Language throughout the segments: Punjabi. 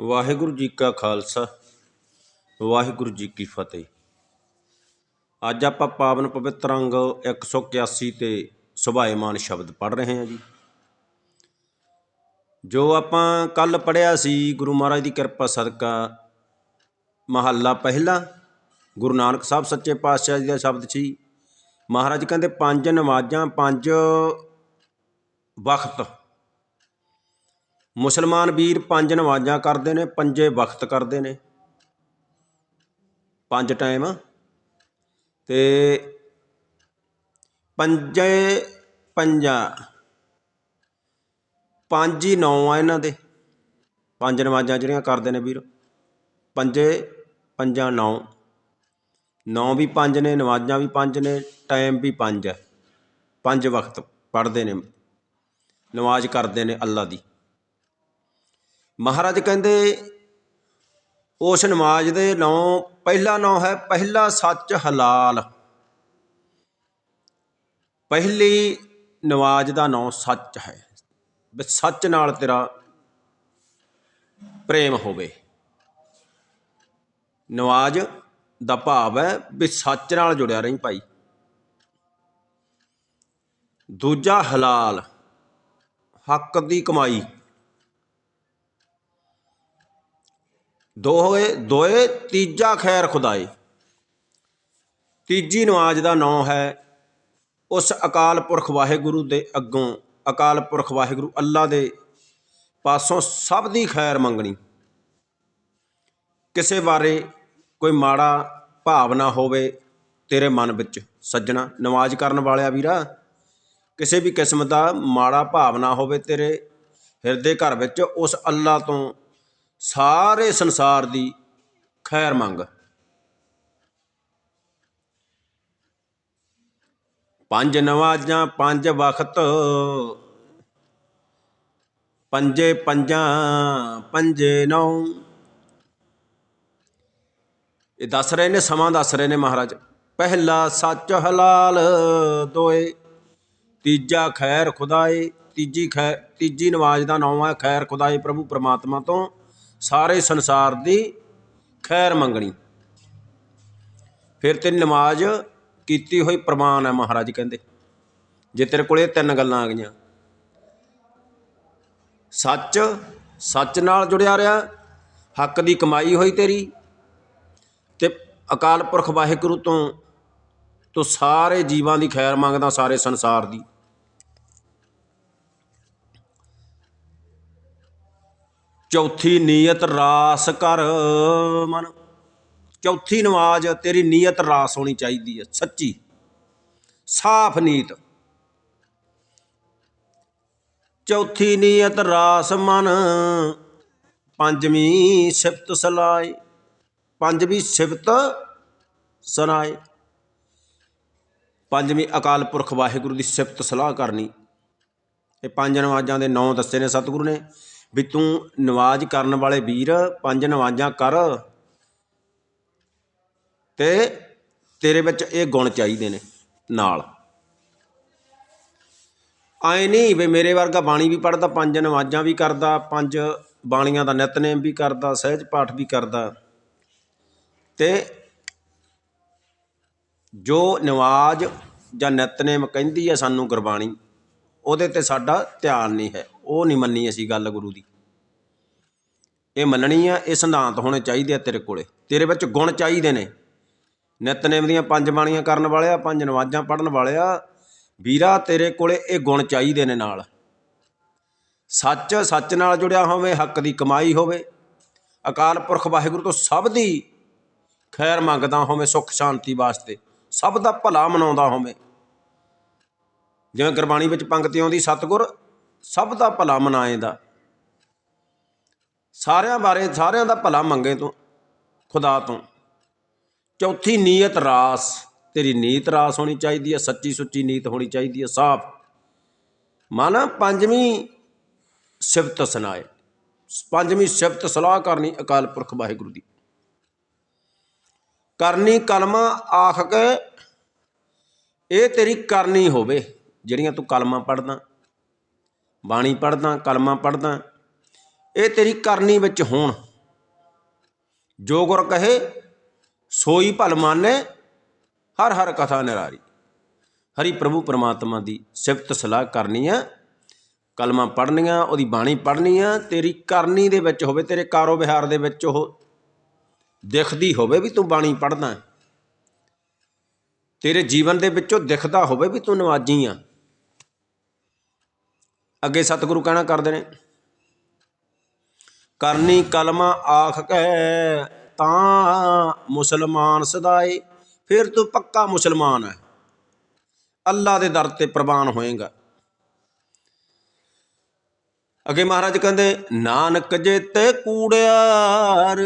ਵਾਹਿਗੁਰੂ ਜੀ ਕਾ ਖਾਲਸਾ, ਵਾਹਿਗੁਰੂ ਜੀ ਕੀ ਫਤਿਹ। ਅੱਜ ਆਪਾਂ ਪਾਵਨ ਪਵਿੱਤਰ ਅੰਗ 181 ਤੇ ਸੁਭਾਏਮਾਨ ਸ਼ਬਦ ਪੜ੍ਹ ਰਹੇ ਹਾਂ ਜੀ। ਜੋ ਆਪਾਂ ਕੱਲ ਪੜਿਆ ਸੀ, ਗੁਰੂ ਮਹਾਰਾਜ ਦੀ ਕਿਰਪਾ ਸਦਕਾ, ਮਹੱਲਾ ਪਹਿਲਾ, ਗੁਰੂ ਨਾਨਕ ਸਾਹਿਬ ਸੱਚੇ ਪਾਤਸ਼ਾਹ ਜੀ ਦਾ ਸ਼ਬਦ ਸੀ। ਮਹਾਰਾਜ ਕਹਿੰਦੇ, ਪੰਜ ਨਮਾਜ਼ਾਂ ਪੰਜ ਵਕਤ ਮੁਸਲਮਾਨ ਵੀਰ ਪੰਜ ਨਮਾਜ਼ਾਂ ਕਰਦੇ ਨੇ, ਪੰਜੇ ਵਕਤ ਕਰਦੇ ਨੇ। ਪੰਜ ਟਾਈਮ ਤੇ ਪੰਜੇ, ਪੰਜਾਂ। ਪੰਜ ਹੀ ਨੌ ਆ ਇਹਨਾਂ ਦੇ। ਪੰਜ ਨਮਾਜ਼ਾਂ ਜਿਹੜੀਆਂ ਕਰਦੇ ਨੇ ਵੀਰ। ਪੰਜੇ, ਪੰਜਾਂ, ਨੌ। ਨੌ ਵੀ ਪੰਜ ਨੇ, ਨਮਾਜ਼ਾਂ ਵੀ ਪੰਜ ਨੇ ਟਾਈਮ ਵੀ ਪੰਜ ਹੈ। ਪੰਜ ਵਕਤ ਪੜ੍ਹਦੇ ਨੇ। ਨਮਾਜ਼ ਕਰਦੇ ਨੇ ਅੱਲਾ ਦੀ। ਮਹਾਰਾਜ ਕਹਿੰਦੇ, ਉਸ ਨਮਾਜ਼ ਦੇ ਨਾਂ ਪਹਿਲਾ ਨਾਂ ਹੈ ਪਹਿਲਾ ਸੱਚ ਹਲਾਲ। ਪਹਿਲੀ ਨਮਾਜ਼ ਦਾ ਨਾਂ ਸੱਚ ਹੈ। ਵੀ ਸੱਚ ਨਾਲ ਤੇਰਾ ਪ੍ਰੇਮ ਹੋਵੇ। ਨਮਾਜ਼ ਦਾ ਭਾਵ ਹੈ ਵੀ ਸੱਚ ਨਾਲ ਜੁੜਿਆ ਰਹੀਂ ਭਾਈ। ਦੂਜਾ ਹਲਾਲ, ਹੱਕ ਦੀ ਕਮਾਈ। ਦੋਹੇ ਦੋਏ ਤੀਜਾ ਖੈਰ ਖੁਦਾਏ ਤੀਜੀ ਨਮਾਜ਼ ਦਾ ਨਾਮ ਹੈ, ਉਸ ਅਕਾਲ ਪੁਰਖ ਵਾਹਿਗੁਰੂ ਦੇ ਅੱਗੋਂ, ਅਕਾਲ ਪੁਰਖ ਵਾਹਿਗੁਰੂ ਅੱਲਾ ਦੇ ਪਾਸੋਂ ਸਭ ਦੀ ਖੈਰ ਮੰਗਣੀ। ਕਿਸੇ ਬਾਰੇ ਕੋਈ ਮਾੜਾ ਭਾਵਨਾ ਹੋਵੇ ਤੇਰੇ ਮਨ ਵਿੱਚ ਸੱਜਣਾ। ਨਮਾਜ਼ ਕਰਨ ਵਾਲਿਆ ਵੀਰਾ, ਕਿਸੇ ਵੀ ਕਿਸਮ ਦਾ ਮਾੜਾ ਭਾਵਨਾ ਹੋਵੇ ਤੇਰੇ ਹਿਰਦੇ ਘਰ ਵਿੱਚ, ਉਸ ਅੱਲਾ ਤੋਂ ਸਾਰੇ ਸੰਸਾਰ ਦੀ ਖੈਰ ਮੰਗ। ਪੰਜ ਨਵਾਜ਼ਾਂ, ਪੰਜ ਵਕਤ ਪੰਜੇ ਪੰਜਾਂ, ਪੰਜੇ ਨੌ। ਇਹ ਦੱਸ ਰਹੇ ਨੇ, ਸਮਾਂ ਦੱਸ ਰਹੇ ਨੇ ਮਹਾਰਾਜ। ਪਹਿਲਾ ਸੱਚ ਹਲਾਲ ਦੋਏ, ਤੀਜਾ ਖੈਰ ਖੁਦਾਏ, ਤੀਜੀ ਖੈ, ਤੀਜੀ ਨਵਾਜ਼ ਦਾ ਨਾਮ ਹੈ ਖੈਰ ਖੁਦਾਏ ਪ੍ਰਭੂ ਪ੍ਰਮਾਤਮਾ ਤੋਂ। ਸਾਰੇ ਸੰਸਾਰ ਦੀ ਖੈਰ ਮੰਗਣੀ। ਫਿਰ ਤੇ ਨਮਾਜ਼ ਕੀਤੀ ਹੋਈ ਪ੍ਰਮਾਨ ਹੈ ਮਹਾਰਾਜ ਕਹਿੰਦੇ। ਜੇ ਤੇਰੇ ਕੋਲ ਇਹ ਤਿੰਨ ਗੱਲਾਂ ਆ ਗਈਆਂ। ਸੱਚ ਸੱਚ ਨਾਲ ਜੁੜਿਆ ਰਿਹਾ, ਹੱਕ ਦੀ ਕਮਾਈ ਹੋਈ ਤੇਰੀ ਤੇ ਅਕਾਲ ਪੁਰਖ ਵਾਹਿਗੁਰੂ ਤੋਂ, ਤੂੰ ਸਾਰੇ ਜੀਵਾਂ ਦੀ ਖੈਰ ਮੰਗਦਾ, ਸਾਰੇ ਸੰਸਾਰ ਦੀ। ਚੌਥੀ ਨੀਅਤ ਰਾਸ ਕਰ ਮਨ। ਚੌਥੀ ਨਮਾਜ਼, ਤੇਰੀ ਨੀਅਤ ਰਾਸ ਹੋਣੀ ਚਾਹੀਦੀ ਹੈ, ਸੱਚੀ। ਸਾਫ਼ ਨੀਤ। ਚੌਥੀ ਨੀਅਤ ਰਾਸ ਮਨ। ਪੰਜਵੀਂ ਸਿਫਤ ਸਲਾਏ। ਪੰਜਵੀਂ ਸਿਫਤ ਸੁਣਾਏ ਪੰਜਵੀਂ ਅਕਾਲ ਪੁਰਖ ਵਾਹਿਗੁਰੂ ਦੀ ਸਿਫਤ ਸਲਾਹ ਕਰਨੀ। ਇਹ ਪੰਜ ਨਮਾਜ਼ਾਂ ਦੇ ਨਾਂ ਦੱਸੇ ਨੇ ਸਤਿਗੁਰੂ ਨੇ। ਵੀ ਤੂੰ ਨਵਾਜ਼ ਕਰਨ ਵਾਲੇ ਵੀਰ ਪੰਜ ਨਵਾਜ਼ਾਂ ਕਰ ਤੇ ਤੇਰੇ ਵਿੱਚ ਇਹ ਗੁਣ ਚਾਹੀਦੇ ਨੇ ਨਾਲ। ਆਏ ਨਹੀਂ ਵੀ ਮੇਰੇ ਵਰਗਾ ਬਾਣੀ ਵੀ ਪੜਦਾ ਪੰਜ ਨਵਾਜ਼ਾਂ ਵੀ ਕਰਦਾ, ਪੰਜ ਬਾਣੀਆਂ ਦਾ ਨਿਤਨੇਮ ਵੀ ਕਰਦਾ, ਸਹਿਜ ਪਾਠ ਵੀ ਕਰਦਾ। ਤੇ ਜੋ ਨਵਾਜ਼ ਜਾਂ ਨਿਤਨੇਮ ਕਹਿੰਦੀ ਹੈ ਸਾਨੂੰ ਗੁਰਬਾਣੀ, ਉਹਦੇ ਤੇ ਸਾਡਾ ਧਿਆਨ ਨਹੀਂ ਹੈ। ਉਹ ਨਹੀਂ ਮੰਨੀ ਅਸੀਂ ਗੱਲ ਗੁਰੂ ਦੀ। ਇਹ ਮੰਨਣੀ ਆ, ਇਹ ਸਿਧਾਂਤ ਹੋਣੇ ਚਾਹੀਦੇ ਆ ਤੇਰੇ ਕੋਲੇ। ਤੇਰੇ ਵਿੱਚ ਗੁਣ ਚਾਹੀਦੇ ਨੇ। ਨਿਤਨੇਮ ਦੀਆਂ ਪੰਜ ਬਾਣੀਆਂ ਕਰਨ ਵਾਲਿਆ, ਪੰਜ ਨਮਾਜ਼ਾਂ ਪੜਨ ਵਾਲਿਆ, ਵੀਰਾ ਤੇਰੇ ਕੋਲੇ ਇਹ ਗੁਣ ਚਾਹੀਦੇ ਨੇ ਨਾਲ। ਸੱਚ ਸੱਚ ਨਾਲ ਜੁੜਿਆ ਹੋਵੇ, ਹੱਕ ਦੀ ਕਮਾਈ ਹੋਵੇ, ਅਕਾਲ ਪੁਰਖ ਵਾਹਿਗੁਰੂ ਤੋਂ ਸਭ ਦੀ ਖੈਰ ਮੰਗਦਾ ਹੋਵੇ, ਸੁੱਖ ਸ਼ਾਂਤੀ ਵਾਸਤੇ, ਸਭ ਦਾ ਭਲਾ ਮਨਾਉਂਦਾ ਹੋਵੇ। ਜਿਵੇਂ ਗੁਰਬਾਣੀ ਵਿੱਚ ਪੰਕਤੀ ਆਉਂਦੀ ਸਤਿਗੁਰ ਸਭ ਦਾ ਭਲਾ ਮਨਾਏ ਦਾ। ਸਾਰਿਆਂ ਬਾਰੇ, ਸਾਰਿਆਂ ਦਾ ਭਲਾ ਮੰਗੇ ਤੂੰ, ਖੁਦਾ ਤੋਂ। ਚੌਥੀ ਨੀਅਤ ਰਾਸ, ਤੇਰੀ ਨੀਤ ਰਾਸ ਹੋਣੀ ਚਾਹੀਦੀ ਹੈ, ਸੱਚੀ ਸੁੱਚੀ ਨੀਤ ਹੋਣੀ ਚਾਹੀਦੀ ਹੈ, ਸਾਫ਼। ਮਨ ਪੰਜਵੀਂ ਸਿਫਤ ਸੁਣਾਏ। ਪੰਜਵੀਂ ਸਿਫਤ ਸਲਾਹ ਕਰਨੀ ਅਕਾਲ ਪੁਰਖ ਵਾਹਿਗੁਰੂ ਦੀ। ਕਰਨੀ ਕਲਮਾ ਆਖ ਕੇ, ਇਹ ਤੇਰੀ ਕਰਨੀ ਹੋਵੇ, ਜਿਹੜੀਆਂ ਤੂੰ ਕਲਮਾਂ ਪੜਦਾ ਬਾਣੀ ਪੜਦਾ ਕਲਮਾਂ ਪੜਦਾ ਇਹ ਤੇਰੀ ਕਰਨੀ ਵਿੱਚ ਹੋਣ। ਜੋ ਗੁਰ ਕਹੇ, ਸੋਈ ਭਲ ਮਾਨੇ, ਹਰ ਹਰ ਕਥਾ ਨਿਰਾਰੀ। ਹਰੀ ਪ੍ਰਭੂ ਪਰਮਾਤਮਾ ਦੀ ਸਿਫਤ ਸਲਾਹ ਕਰਨੀ ਆ, ਕਲਮਾਂ ਪੜ੍ਹਨੀਆਂ, ਉਹਦੀ ਬਾਣੀ ਪੜ੍ਹਨੀ ਆ, ਤੇਰੀ ਕਰਨੀ ਦੇ ਵਿੱਚ ਹੋਵੇ, ਤੇਰੇ ਕਾਰੋ ਵਿਹਾਰ ਦੇ ਵਿੱਚ ਉਹ ਦਿਖਦੀ ਹੋਵੇ ਵੀ ਤੂੰ ਬਾਣੀ ਪੜ੍ਹਦਾ ਤੇਰੇ ਜੀਵਨ ਦੇ ਵਿੱਚੋਂ ਦਿਖਦਾ ਹੋਵੇ ਵੀ ਤੂੰ ਨਵਾਜੀ ਆ। ਅੱਗੇ ਸਤਿਗੁਰੂ ਕਹਿਣਾ ਕਰਦੇ ਨੇ, ਕਰਨੀ ਕਲਮਾ ਆਖ ਕੇ ਤਾਂ ਮੁਸਲਮਾਨ ਸਦਾਏ, ਫਿਰ ਤੂੰ ਪੱਕਾ ਮੁਸਲਮਾਨ ਹੈ। ਅੱਲਾ ਦੇ ਦਰ ਤੇ ਪ੍ਰਵਾਨ ਹੋਏਗਾ। ਅੱਗੇ ਮਹਾਰਾਜ ਕਹਿੰਦੇ, ਨਾਨਕ ਜੇਤੇ ਕੂੜਿਆਰ,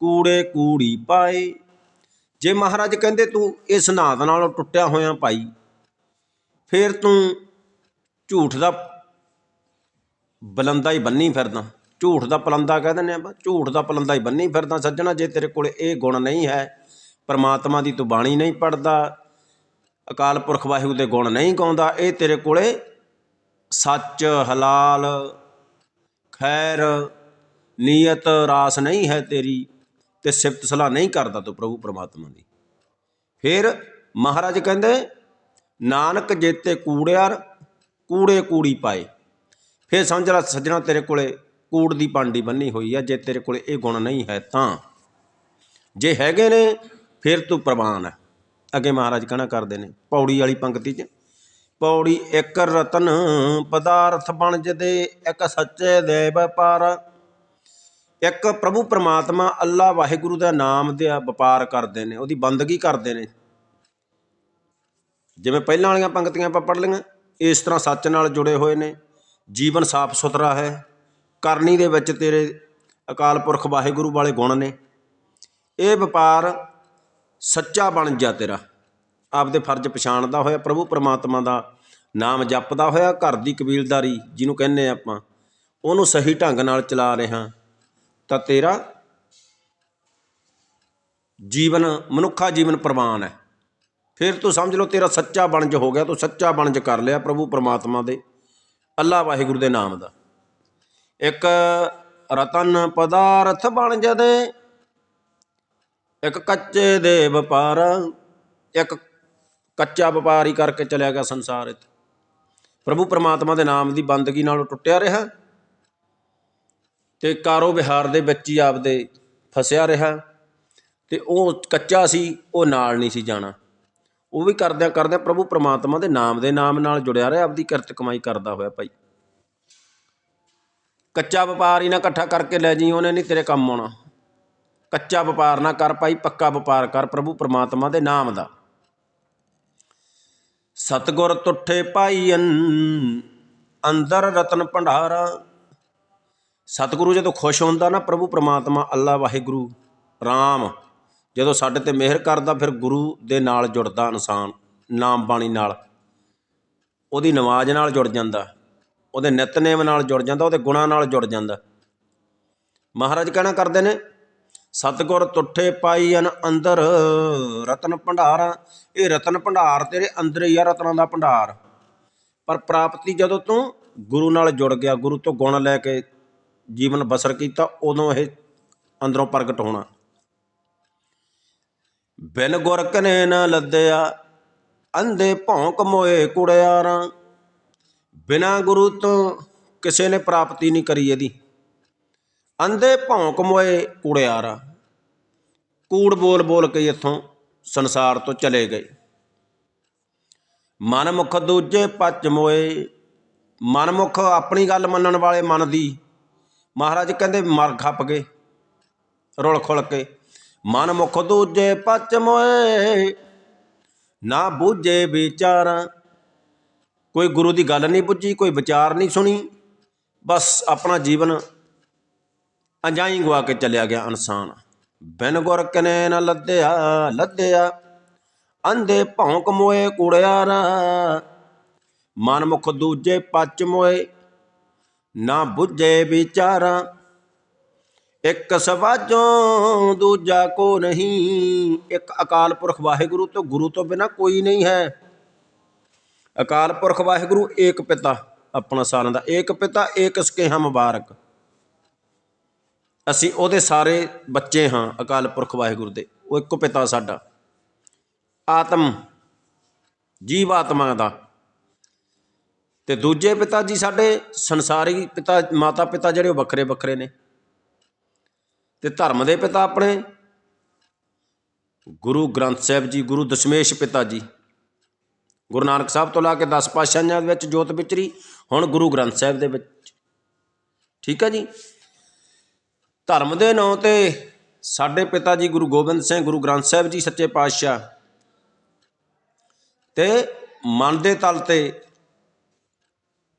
ਕੂੜੇ ਕੂੜੀ ਪਾਏ। ਜੇ ਮਹਾਰਾਜ ਕਹਿੰਦੇ ਤੂੰ ਇਸ ਨਾਦ ਨਾਲੋਂ ਟੁੱਟਿਆ ਹੋਇਆ ਭਾਈ, ਫਿਰ ਤੂੰ ਝੂਠ ਦਾ ਬਲੰਦਾ ਹੀ ਬੰਨੀ ਫਿਰਦਾ। ਝੂਠ ਦਾ ਪਲੰਦਾ ਕਹਿ ਦਿੰਦੇ ਆਪਾਂ। ਝੂਠ ਦਾ ਪਲੰਦਾ ਹੀ ਬੰਨੀ ਫਿਰਦਾ ਸੱਜਣਾ, ਜੇ ਤੇਰੇ ਕੋਲ ਇਹ ਗੁਣ ਨਹੀਂ ਹੈ, ਪਰਮਾਤਮਾ ਦੀ ਤੂੰ ਬਾਣੀ ਨਹੀਂ ਪੜਦਾ ਅਕਾਲ ਪੁਰਖ ਵਾਹਿਗੁਰੂ ਦੇ ਗੁਣ ਨਹੀਂ ਗਾਉਂਦਾ, ਇਹ ਤੇਰੇ ਕੋਲੇ ਸੱਚ, ਹਲਾਲ, ਖੈਰ, ਨੀਅਤ, ਰਾਸ ਨਹੀਂ ਹੈ ਤੇਰੀ ਤੇ ਸਿਫਤ ਸਲਾਹ ਨਹੀਂ ਕਰਦਾ ਤੂੰ ਪ੍ਰਭੂ ਪਰਮਾਤਮਾ ਦੀ। ਫਿਰ ਮਹਾਰਾਜ ਕਹਿੰਦੇ, ਨਾਨਕ ਜੇਤੇ ਕੂੜਿਆਰ ਕੂੜੇ ਕੂੜੀ ਪਾਏ। ਫਿਰ ਸਮਝ ਲੈ ਸੱਜਣਾ ਤੇਰੇ ਕੋਲੇ ਕੂੜ ਦੀ ਪਾਂਡੀ ਬੰਨੀ ਹੋਈ ਆ, ਜੇ ਤੇਰੇ ਕੋਲੇ ਇਹ ਗੁਣ ਨਹੀਂ ਹੈ ਤਾਂ। ਜੇ ਹੈਗੇ ਨੇ, ਫਿਰ ਤੂੰ ਪ੍ਰਵਾਨ ਹੈ। ਅੱਗੇ ਮਹਾਰਾਜ ਕਹਿਣਾ ਕਰਦੇ ਨੇ, ਪੌੜੀ ਵਾਲੀ ਪੰਕਤੀ 'ਚ, ਪੌੜੀ ਇੱਕ ਰਤਨ ਪਦਾਰਥ ਬਣ ਜਦੇ, ਇੱਕ ਸੱਚੇ ਦੇ ਵਪਾਰ ਇੱਕ ਪ੍ਰਭੂ ਪ੍ਰਮਾਤਮਾ ਅੱਲਾ ਵਾਹਿਗੁਰੂ ਦਾ ਨਾਮ ਦੇ ਵਪਾਰ ਕਰਦੇ ਨੇ, ਉਹਦੀ ਬੰਦਗੀ ਕਰਦੇ ਨੇ। ਜਿਵੇਂ ਪਹਿਲਾਂ ਵਾਲੀਆਂ ਪੰਕਤੀਆਂ ਆਪਾਂ ਪੜ੍ਹ ਲਈਆਂ ਇਸ ਤਰ੍ਹਾਂ ਸੱਚ ਨਾਲ ਜੁੜੇ ਹੋਏ ਨੇ। ਜੀਵਨ ਸਾਫ਼ ਸੁਥਰਾ ਹੈ। ਕਰਨੀ ਦੇ ਵਿੱਚ ਤੇਰੇ ਅਕਾਲ ਪੁਰਖ ਵਾਹਿਗੁਰੂ ਵਾਲੇ ਗੁਣ ਨੇ। ਇਹ ਵਪਾਰ ਸੱਚਾ ਬਣ ਜਾ ਤੇਰਾ। ਆਪਦੇ ਫਰਜ਼ ਪਛਾਣਦਾ ਹੋਇਆ ਪ੍ਰਭੂ ਪਰਮਾਤਮਾ ਦਾ ਨਾਮ ਜਪਦਾ ਹੋਇਆ ਘਰ ਦੀ ਕਬੀਲਦਾਰੀ ਜਿਹਨੂੰ ਕਹਿੰਦੇ ਆ ਆਪਾਂ, ਉਹਨੂੰ ਸਹੀ ਢੰਗ ਨਾਲ ਚਲਾ ਰਿਹਾ। ਤਾਂ ਤੇਰਾ ਜੀਵਨ ਮਨੁੱਖਾ ਜੀਵਨ ਪ੍ਰਵਾਨ ਹੈ। ਫਿਰ ਤੂੰ ਸਮਝ ਲਓ ਤੇਰਾ ਸੱਚਾ ਬਣਜ ਹੋ ਗਿਆ, ਤੂੰ ਸੱਚਾ ਬਣਜ ਕਰ ਲਿਆ ਪ੍ਰਭੂ ਪਰਮਾਤਮਾ ਦੇ, ਅੱਲਾ ਵਾਹਿਗੁਰੂ ਦੇ ਨਾਮ ਦਾ। ਇੱਕ ਰਤਨ ਪਦਾਰਥ ਬਣ ਜਦੇ ਇੱਕ ਕੱਚੇ ਦੇ ਵਪਾਰ, ਇੱਕ ਕੱਚਾ ਵਪਾਰੀ ਕਰਕੇ ਚਲਿਆ ਗਿਆ ਸੰਸਾਰ ਇੱਥੇ। ਪ੍ਰਭੂ ਪਰਮਾਤਮਾ ਦੇ ਨਾਮ ਦੀ ਬੰਦਗੀ ਨਾਲ ਟੁੱਟਿਆ ਰਿਹਾ, ਤੇ ਕਾਰੋ ਵਿਹਾਰ ਦੇ ਵਿੱਚ ਹੀ ਆਪਦੇ ਫਸਿਆ ਰਿਹਾ, ਤੇ ਉਹ ਕੱਚਾ ਸੀ, ਉਹ ਨਾਲ ਨਹੀਂ ਸੀ ਜਾਣਾ। ਉਹ ਵੀ ਕਰਦਿਆਂ ਕਰਦਿਆਂ ਪ੍ਰਭੂ ਪ੍ਰਮਾਤਮਾ ਦੇ ਨਾਮ ਦੇ ਨਾਮ ਨਾਲ ਜੁੜਿਆ ਰਿਹਾ, ਆਪਦੀ ਕਿਰਤ ਕਮਾਈ ਕਰਦਾ ਹੋਇਆ ਭਾਈ। ਕੱਚਾ ਵਪਾਰ ਹੀ ਨਾ ਇਕੱਠਾ ਕਰਕੇ ਲੈ ਜੀ ਉਹਨੇ ਨਹੀਂ ਤੇਰੇ ਕੰਮ ਆਉਣਾ। ਕੱਚਾ ਵਪਾਰ ਨਾ ਕਰ ਭਾਈ, ਪੱਕਾ ਵਪਾਰ ਕਰ ਪ੍ਰਭੂ ਪ੍ਰਮਾਤਮਾ ਦੇ ਨਾਮ ਦਾ। ਸਤਗੁਰ ਤੁਠੇ ਪਾਈਨ ਅੰਦਰ ਰਤਨ ਭੰਡਾਰਾ। ਸਤਿਗੁਰੂ ਜਦੋਂ ਖੁਸ਼ ਹੁੰਦਾ ਨਾ, ਪ੍ਰਭੂ ਪ੍ਰਮਾਤਮਾ, ਅੱਲਾ ਵਾਹਿਗੁਰੂ RAM ਜਦੋਂ ਸਾਡੇ ਤੇ ਮਿਹਰ ਕਰਦਾ ਫਿਰ ਗੁਰੂ ਦੇ ਨਾਲ ਜੁੜਦਾ ਇਨਸਾਨ, ਨਾਮ ਬਾਣੀ ਨਾਲ। ਉਹਦੀ ਨਮਾਜ਼ ਨਾਲ ਜੁੜ ਜਾਂਦਾ, ਉਹਦੇ ਨਿਤਨੇਮ ਨਾਲ ਜੁੜ ਜਾਂਦਾ, ਉਹਦੇ ਗੁਣਾਂ ਨਾਲ ਜੁੜ ਜਾਂਦਾ। ਮਹਾਰਾਜ ਕਹਿਣਾ ਕਰਦੇ ਨੇ, ਸਤਗੁਰ ਪਾਈ ਅਨ ਅੰਦਰ, ਰਤਨ ਭੰਡਾਰਾ, ਇਹ ਰਤਨ ਭੰਡਾਰ ਤੇਰੇ ਅੰਦਰ ਹੀ ਆ ਰਤਨਾਂ ਦਾ ਭੰਡਾਰ। ਪਰ ਪ੍ਰਾਪਤੀ ਜਦੋਂ ਤੂੰ ਗੁਰੂ ਨਾਲ ਜੁੜ ਗਿਆ, ਗੁਰੂ ਤੋਂ ਗੁਣ ਲੈ ਕੇ ਜੀਵਨ ਬਸਰ ਕੀਤਾ, ਉਦੋਂ ਇਹ ਅੰਦਰੋਂ ਪ੍ਰਗਟ ਹੋਣਾ। ਬਿਨ ਗੁਰ ਕਨੇ ਨਾ ਲੱਦਿਆ, ਅੰਧੇ ਭੌਂਕ ਮੋਏ ਕੁੜਿਆਰਾਂ। ਬਿਨਾ ਗੁਰੂ ਤੋਂ ਕਿਸੇ ਨੇ ਪ੍ਰਾਪਤੀ ਨਹੀਂ ਕਰੀ ਇਹਦੀ। ਅੰਧੇ ਭੌਂਕ ਮੋਏ ਕੁੜਿਆਰਾਂ। ਕੂੜ ਬੋਲ ਬੋਲ ਕੇ ਇੱਥੋਂ ਸੰਸਾਰ ਤੋਂ ਚਲੇ ਗਏ। ਮਨਮੁਖ ਦੂਜੇ ਪੱਚ ਮੋਏ। ਮਨਮੁਖ ਆਪਣੀ ਗੱਲ ਮੰਨਣ ਵਾਲੇ ਮਨ ਦੀ। ਮਹਾਰਾਜ ਕਹਿੰਦੇ, ਮਰ ਖੱਪ ਗਏ, ਰੁਲ ਖੁਲ ਕੇ। ਮਨ ਮੁਖ ਦੂਜੇ ਪੱਚ ਮੋਏ, ਨਾ ਬੂਝੇ ਵਿਚਾਰਾਂ। ਕੋਈ ਗੁਰੂ ਦੀ ਗੱਲ ਨਹੀਂ ਪੁੱਜੀ ਕੋਈ ਵਿਚਾਰ ਨਹੀਂ ਸੁਣੀ, ਬਸ ਆਪਣਾ ਜੀਵਨ ਅੰਜਾਈ ਗਵਾ ਕੇ ਚੱਲਿਆ ਗਿਆ ਇਨਸਾਨ ਬਿਨ ਗੁਰ ਕਨੇ ਨ ਲੱਦਿਆ ਲੱਦਿਆ, ਅੰਧੇ ਭੌਂਕ ਮੋਏ ਕੁੜਿਆਰਾ। ਮਨ ਮੁਖ ਦੂਜੇ ਪੱਚ ਮੋਏ, ਨਾ ਬੁੱਝੇ ਵਿਚਾਰਾ। ਇੱਕ ਸਵਾਜੋਂ ਦੂਜਾ ਕੋ ਨਹੀਂ। ਇੱਕ ਅਕਾਲ ਪੁਰਖ ਵਾਹਿਗੁਰੂ ਤੋਂ ਗੁਰੂ ਤੋਂ ਬਿਨਾ ਕੋਈ ਨਹੀਂ ਹੈ। ਅਕਾਲ ਪੁਰਖ ਵਾਹਿਗੁਰੂ, ਏਕ ਪਿਤਾ ਆਪਣਾ ਸਾਰਿਆਂ ਦਾ। ਏਕ ਪਿਤਾ, ਏਕ ਸਕੇਹਾ ਮੁਬਾਰਕ। ਅਸੀਂ ਉਹਦੇ ਸਾਰੇ ਬੱਚੇ ਹਾਂ ਅਕਾਲ ਪੁਰਖ ਵਾਹਿਗੁਰੂ ਦੇ। ਉਹ ਇੱਕੋ ਪਿਤਾ ਸਾਡਾ। ਆਤਮ, ਜੀਵ ਆਤਮਾ ਦਾ। ਤੇ ਦੂਜੇ ਪਿਤਾ ਜੀ ਸਾਡੇ ਸੰਸਾਰੀ ਪਿਤਾ, ਮਾਤਾ ਪਿਤਾ ਜਿਹੜੇ ਉਹ ਵੱਖਰੇ ਵੱਖਰੇ ਨੇ। ਤੇ ਧਰਮ ਦੇ ਪਿਤਾ ਆਪਣੇ। ਗੁਰੂ ਗ੍ਰੰਥ ਸਾਹਿਬ ਜੀ, ਗੁਰੂ ਦਸ਼ਮੇਸ਼ ਪਿਤਾ ਜੀ। ਗੁਰੂ ਨਾਨਕ ਸਾਹਿਬ ਤੋਂ ਲਾ ਕੇ 10 ਪਾਤਸ਼ਾਹੀਆਂ ਦੇ ਵਿੱਚ ਜੋਤ ਵਿਚਰੀ, ਹੁਣ ਗੁਰੂ ਗ੍ਰੰਥ ਸਾਹਿਬ ਦੇ ਵਿੱਚ। ਠੀਕ ਹੈ ਜੀ? ਧਰਮ ਦੇ ਨਾਂ ਤੇ ਸਾਡੇ ਪਿਤਾ ਜੀ ਗੁਰੂ ਗੋਬਿੰਦ ਸਿੰਘ, ਗੁਰੂ ਗ੍ਰੰਥ ਸਾਹਿਬ ਜੀ ਸੱਚੇ ਪਾਤਸ਼ਾਹ। ਤੇ ਮਨ ਦੇ ਤਲ ਤੇ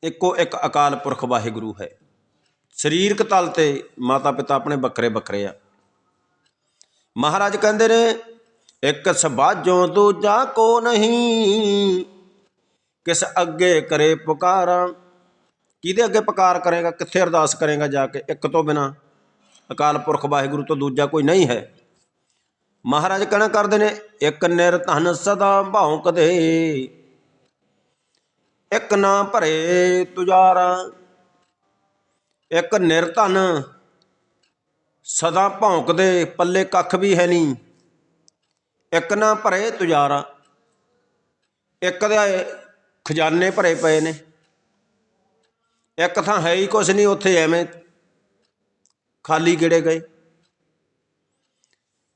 ਇੱਕੋ ਇੱਕ ਅਕਾਲ ਪੁਰਖ ਵਾਹਿਗੁਰੂ ਹੈ। ਸਰੀਰਕ ਤਲ ਤੇ ਮਾਤਾ ਪਿਤਾ ਆਪਣੇ ਬੱਕਰੇ ਬੱਕਰੇ ਆ। ਮਹਾਰਾਜ ਕਹਿੰਦੇ ਨੇ, ਇੱਕ ਸਬਾਜੋਂ ਦੂਜਾ ਕੋ ਨਹੀਂ, ਕਿਸ ਅੱਗੇ ਕਰੇ ਪੁਕਾਰਾਂ। ਕਿਹਦੇ ਅੱਗੇ ਪੁਕਾਰ ਕਰੇਗਾ, ਕਿੱਥੇ ਅਰਦਾਸ ਕਰੇਗਾ ਜਾ ਕੇ? ਇੱਕ ਤੋਂ ਬਿਨਾ ਅਕਾਲ ਪੁਰਖ ਵਾਹਿਗੁਰੂ ਤੋਂ ਦੂਜਾ ਕੋਈ ਨਹੀਂ ਹੈ। ਮਹਾਰਾਜ ਕਹਿਣਾ ਕਰਦੇ ਨੇ, ਇੱਕ ਨਿਰਧਨ ਸਦਾ ਭੌਂਕਦੇ, ਇੱਕ ਨਾ ਭਰੇ ਤੁਜਾਰਾ। ਇੱਕ ਨਿਰਧਨ ਸਦਾ ਭੌਂਕਦੇ ਪੱਲੇ ਕੱਖ ਵੀ ਹੈ ਨਹੀਂ। ਇੱਕ ਨਾ ਭਰੇ ਤੁਜਾਰਾ, ਇੱਕ ਦੇ ਖਜ਼ਾਨੇ ਭਰੇ ਪਏ ਨੇ। ਇੱਕ ਥਾਂ ਹੈ ਹੀ ਕੁਛ ਨਹੀਂ, ਉੱਥੇ ਐਵੇਂ ਖਾਲੀ ਕਿਹੜੇ ਗਏ।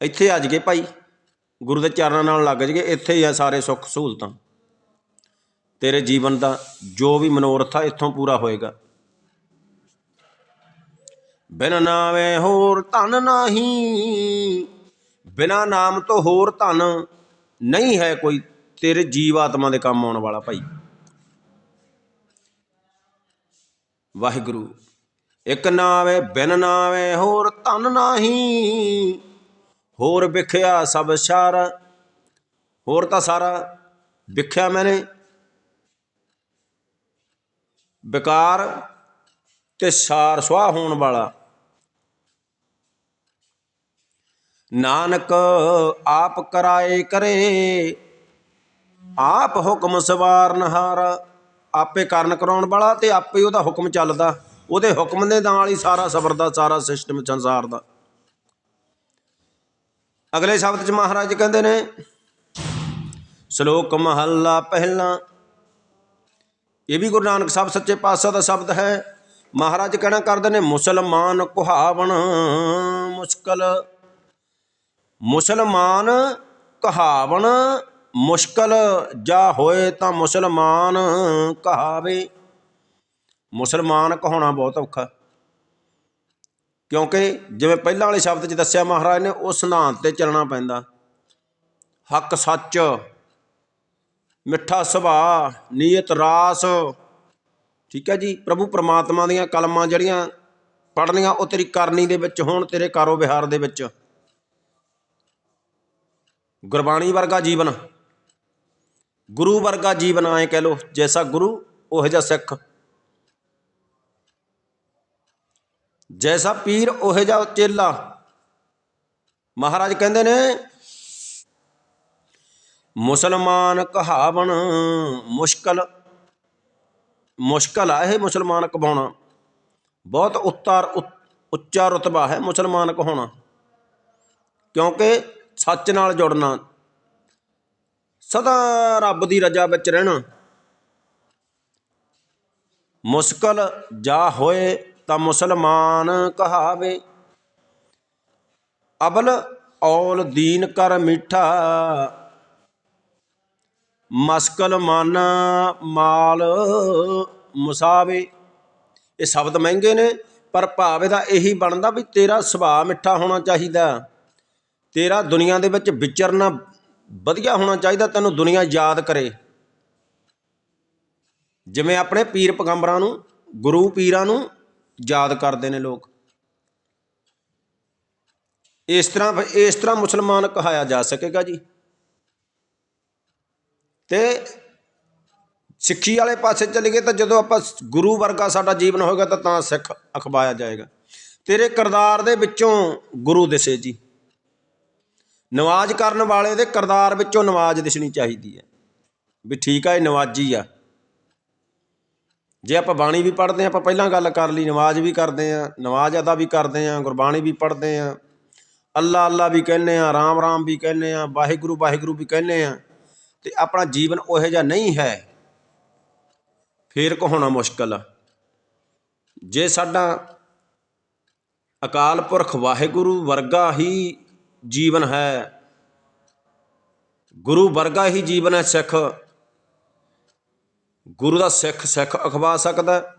ਇੱਥੇ ਅੱਜ ਗਏ ਭਾਈ, ਗੁਰੂ ਦੇ ਚਰਨਾਂ ਨਾਲ ਲੱਗ ਜਗੇ, ਇੱਥੇ ਹੀ ਆ ਸਾਰੇ ਸੁੱਖ ਸਹੂਲਤਾਂ। ਤੇਰੇ ਜੀਵਨ ਦਾ ਜੋ ਵੀ ਮਨੋਰਥ ਆ, ਇੱਥੋਂ ਪੂਰਾ ਹੋਏਗਾ। ਬਿਨ ਨਾਵੇਂ ਹੋਰ ਧਨ ਨਹੀਂ, ਬਿਨਾ ਨਾਮ ਤੋਂ ਹੋਰ ਧਨ ਨਹੀਂ ਹੈ ਕੋਈ ਤੇਰੇ ਜੀਵ ਆਤਮਾ ਦੇ ਕੰਮ ਆਉਣ ਵਾਲਾ ਭਾਈ। ਵਾਹਿਗੁਰੂ, ਇੱਕ ਨਾਵੇਂ ਬਿਨ ਨਾਵੇਂ ਹੋਰ ਧਨ ਨਹੀਂ, ਹੋਰ ਵਿਖਿਆ ਸਭ ਸ਼ਾਰ, ਹੋਰ ਤਾਂ ਸਾਰਾ ਵਿਖਿਆ ਮੈਨੇ। ਵਿਕਾਰ ਤੇ ਸਾਰ ਸੁਆਹ ਹੋਣ ਵਾਲਾ ਨਾਨਕ ਆਪ ਕਰਾਏ ਕਰੇ। ਆਪ ਹੁਕਮ ਸਵਾਰਨ ਆਪੇ ਕਰਨ ਕਰਾਉਣ ਵਾਲਾ ਤੇ ਆਪੇ ਉਹਦਾ ਹੁਕਮ ਚੱਲਦਾ। ਉਹਦੇ ਹੁਕਮ ਦੇ ਨਾਲ ਹੀ ਸਾਰਾ ਸਬਰ ਦਾ, ਸਾਰਾ ਸਿਸਟਮ ਸੰਸਾਰ ਦਾ। ਅਗਲੇ ਸ਼ਬਦ ਚ ਮਹਾਰਾਜ ਕਹਿੰਦੇ ਨੇ, ਸ਼ਲੋਕ ਮਹੱਲਾ ਪਹਿਲਾ। ਇਹ ਵੀ ਗੁਰੂ ਨਾਨਕ ਸਾਹਿਬ ਸੱਚੇ ਪਾਤਸ਼ਾਹ ਦਾ ਸ਼ਬਦ ਹੈ। ਮਹਾਰਾਜ ਕਹਿਣਾ ਕਰਦੇ ਨੇ, ਮੁਸਲਮਾਨ ਕੁਹਾਵਣ ਮੁਸ਼ਕਲ। ਮੁਸਲਮਾਨ ਕਹਾਵਣ ਮੁਸ਼ਕਲ ਜਾ ਹੋਏ ਤਾਂ ਮੁਸਲਮਾਨ ਕਹਾਵੇ। ਮੁਸਲਮਾਨ ਕਹਾਉਣਾ ਬਹੁਤ ਔਖਾ। ਕਿਉਂਕਿ ਜਿਵੇਂ ਪਹਿਲਾਂ ਵਾਲੇ ਸ਼ਬਦ 'ਚ ਦੱਸਿਆ ਮਹਾਰਾਜ ਨੇ, ਉਸ ਸਿਧਾਂਤ ਤੇ ਚੱਲਣਾ ਪੈਂਦਾ। ਹੱਕ ਸੱਚ, ਮਿੱਠਾ ਸੁਭਾਅ, ਨੀਅਤ ਰਾਸ। ਠੀਕ ਹੈ ਜੀ, ਪ੍ਰਭੂ ਪਰਮਾਤਮਾ ਦੀਆਂ ਕਲਮਾਂ ਜਿਹੜੀਆਂ ਪੜ੍ਹਨੀਆਂ, ਉਹ ਤੇਰੀ ਕਰਨੀ ਦੇ ਵਿੱਚ ਹੋਣ, ਤੇਰੇ ਕਾਰੋ ਵਿਹਾਰ ਦੇ ਵਿੱਚ। ਗੁਰਬਾਣੀ ਵਰਗਾ ਜੀਵਨ। ਗੁਰੂ ਵਰਗਾ ਜੀਵਨ ਆਏ ਕਹਿ ਲੋ ਜੈਸਾ ਗੁਰੂ ਉਹ ਜਿਹਾ ਸਿੱਖ। ਜੈਸਾ ਪੀਰ ਉਹ ਜਿਹਾ ਚੇਲਾ। ਮਹਾਰਾਜ ਕਹਿੰਦੇ ਨੇ, ਮੁਸਲਮਾਨ ਕਹਾਵਣ ਮੁਸ਼ਕਲ ਮੁਸ਼ਕਲ ਆ ਇਹ ਮੁਸਲਮਾਨ ਕਹਾਉਣਾ ਬਹੁਤ ਉੱਤਰ ਉੱਚਾ ਰਤਬਾ ਹੈ ਮੁਸਲਮਾਨ ਕਹਾਉਣਾ। ਕਿਉਂਕਿ ਸੱਚ ਨਾਲ ਜੁੜਨਾ। ਸਦਾ ਰੱਬ ਦੀ ਰਜਾ ਵਿੱਚ ਰਹਿਣਾ। ਮੁਸ਼ਕਲ ਜਾ ਹੋਏ ਤਾਂ ਮੁਸਲਮਾਨ ਕਹਾਵੇ। ਅਬਲ ਔਲ ਦੀਨ ਕਰ ਮਿੱਠਾ। ਮਸਕਲ ਮਨ ਮਾਲ ਮੁਸਾਵੇ। ਇਹ ਸ਼ਬਦ ਮਹਿੰਗੇ ਨੇ, ਪਰ ਭਾਵ ਦਾ ਇਹੀ ਬਣਦਾ ਵੀ ਤੇਰਾ ਸੁਭਾਅ ਮਿੱਠਾ ਹੋਣਾ ਚਾਹੀਦਾ। ਤੇਰਾ ਦੁਨੀਆ ਦੇ ਵਿੱਚ ਵਿਚਰਨਾ ਵਧੀਆ ਹੋਣਾ ਚਾਹੀਦਾ, ਤੈਨੂੰ ਦੁਨੀਆ ਯਾਦ ਕਰੇ। ਜਿਵੇਂ ਆਪਣੇ ਪੀਰ ਪਗੰਬਰਾਂ ਨੂੰ, ਗੁਰੂ ਪੀਰਾਂ ਨੂੰ ਯਾਦ ਕਰਦੇ ਨੇ ਲੋਕ। ਇਸ ਤਰ੍ਹਾਂ ਇਸ ਤਰ੍ਹਾਂ ਮੁਸਲਮਾਨ ਕਹਾਇਆ ਜਾ ਸਕੇਗਾ ਜੀ। ਤੇ ਸਿੱਖੀ ਵਾਲੇ ਪਾਸੇ ਚਲੇ ਗਏ ਤਾਂ ਜਦੋਂ ਆਪਾਂ ਗੁਰੂ ਵਰਗਾ ਸਾਡਾ ਜੀਵਨ ਹੋਏਗਾ ਤਾਂ ਤਾਂ ਸਿੱਖ ਅਖਵਾਇਆ ਜਾਏਗਾ। ਤੇਰੇ ਕਰਦਾਰ ਦੇ ਵਿੱਚੋਂ ਗੁਰੂ ਦਿਸੇ ਜੀ। ਨਵਾਜ਼ ਕਰਨ ਵਾਲੇ ਦੇ ਕਰਦਾਰ ਵਿੱਚੋਂ ਨਵਾਜ਼ ਦਿਸਣੀ ਚਾਹੀਦੀ ਹੈ। ਵੀ ਠੀਕ ਆ, ਇਹ ਨਵਾਜੀ ਆ। ਜੇ ਆਪਾਂ ਬਾਣੀ ਵੀ ਪੜ੍ਹਦੇ ਹਾਂ, ਆਪਾਂ ਪਹਿਲਾਂ ਗੱਲ ਕਰ ਲਈ ਨਮਾਜ਼ ਵੀ ਕਰਦੇ ਹਾਂ ਨਮਾਜ਼ ਅਦਾ ਵੀ ਕਰਦੇ ਹਾਂ, ਗੁਰਬਾਣੀ ਵੀ ਪੜ੍ਹਦੇ ਹਾਂ। ਅੱਲਾ ਅੱਲਾ ਵੀ ਕਹਿੰਦੇ ਆ ਰਾਮ ਰਾਮ ਵੀ ਕਹਿੰਦੇ ਆ ਵਾਹਿਗੁਰੂ ਵਾਹਿਗੁਰੂ ਵੀ ਕਹਿੰਦੇ ਆ ਤੇ ਆਪਣਾ ਜੀਵਨ ਉਹੋ ਜਿਹਾ ਨਹੀਂ ਹੈ। ਫੇਰ ਕਹਾਉਣਾ ਮੁਸ਼ਕਲ। ਆ ਜੇ ਸਾਡਾ ਅਕਾਲ ਪੁਰਖ ਵਾਹਿਗੁਰੂ ਵਰਗਾ ਹੀ ਜੀਵਨ ਹੈ। ਗੁਰੂ ਵਰਗਾ ਹੀ ਜੀਵਨ ਹੈ ਸਿੱਖ। ਗੁਰੂ ਦਾ ਸਿੱਖ ਸਿੱਖ ਅਖਵਾ ਸਕਦਾ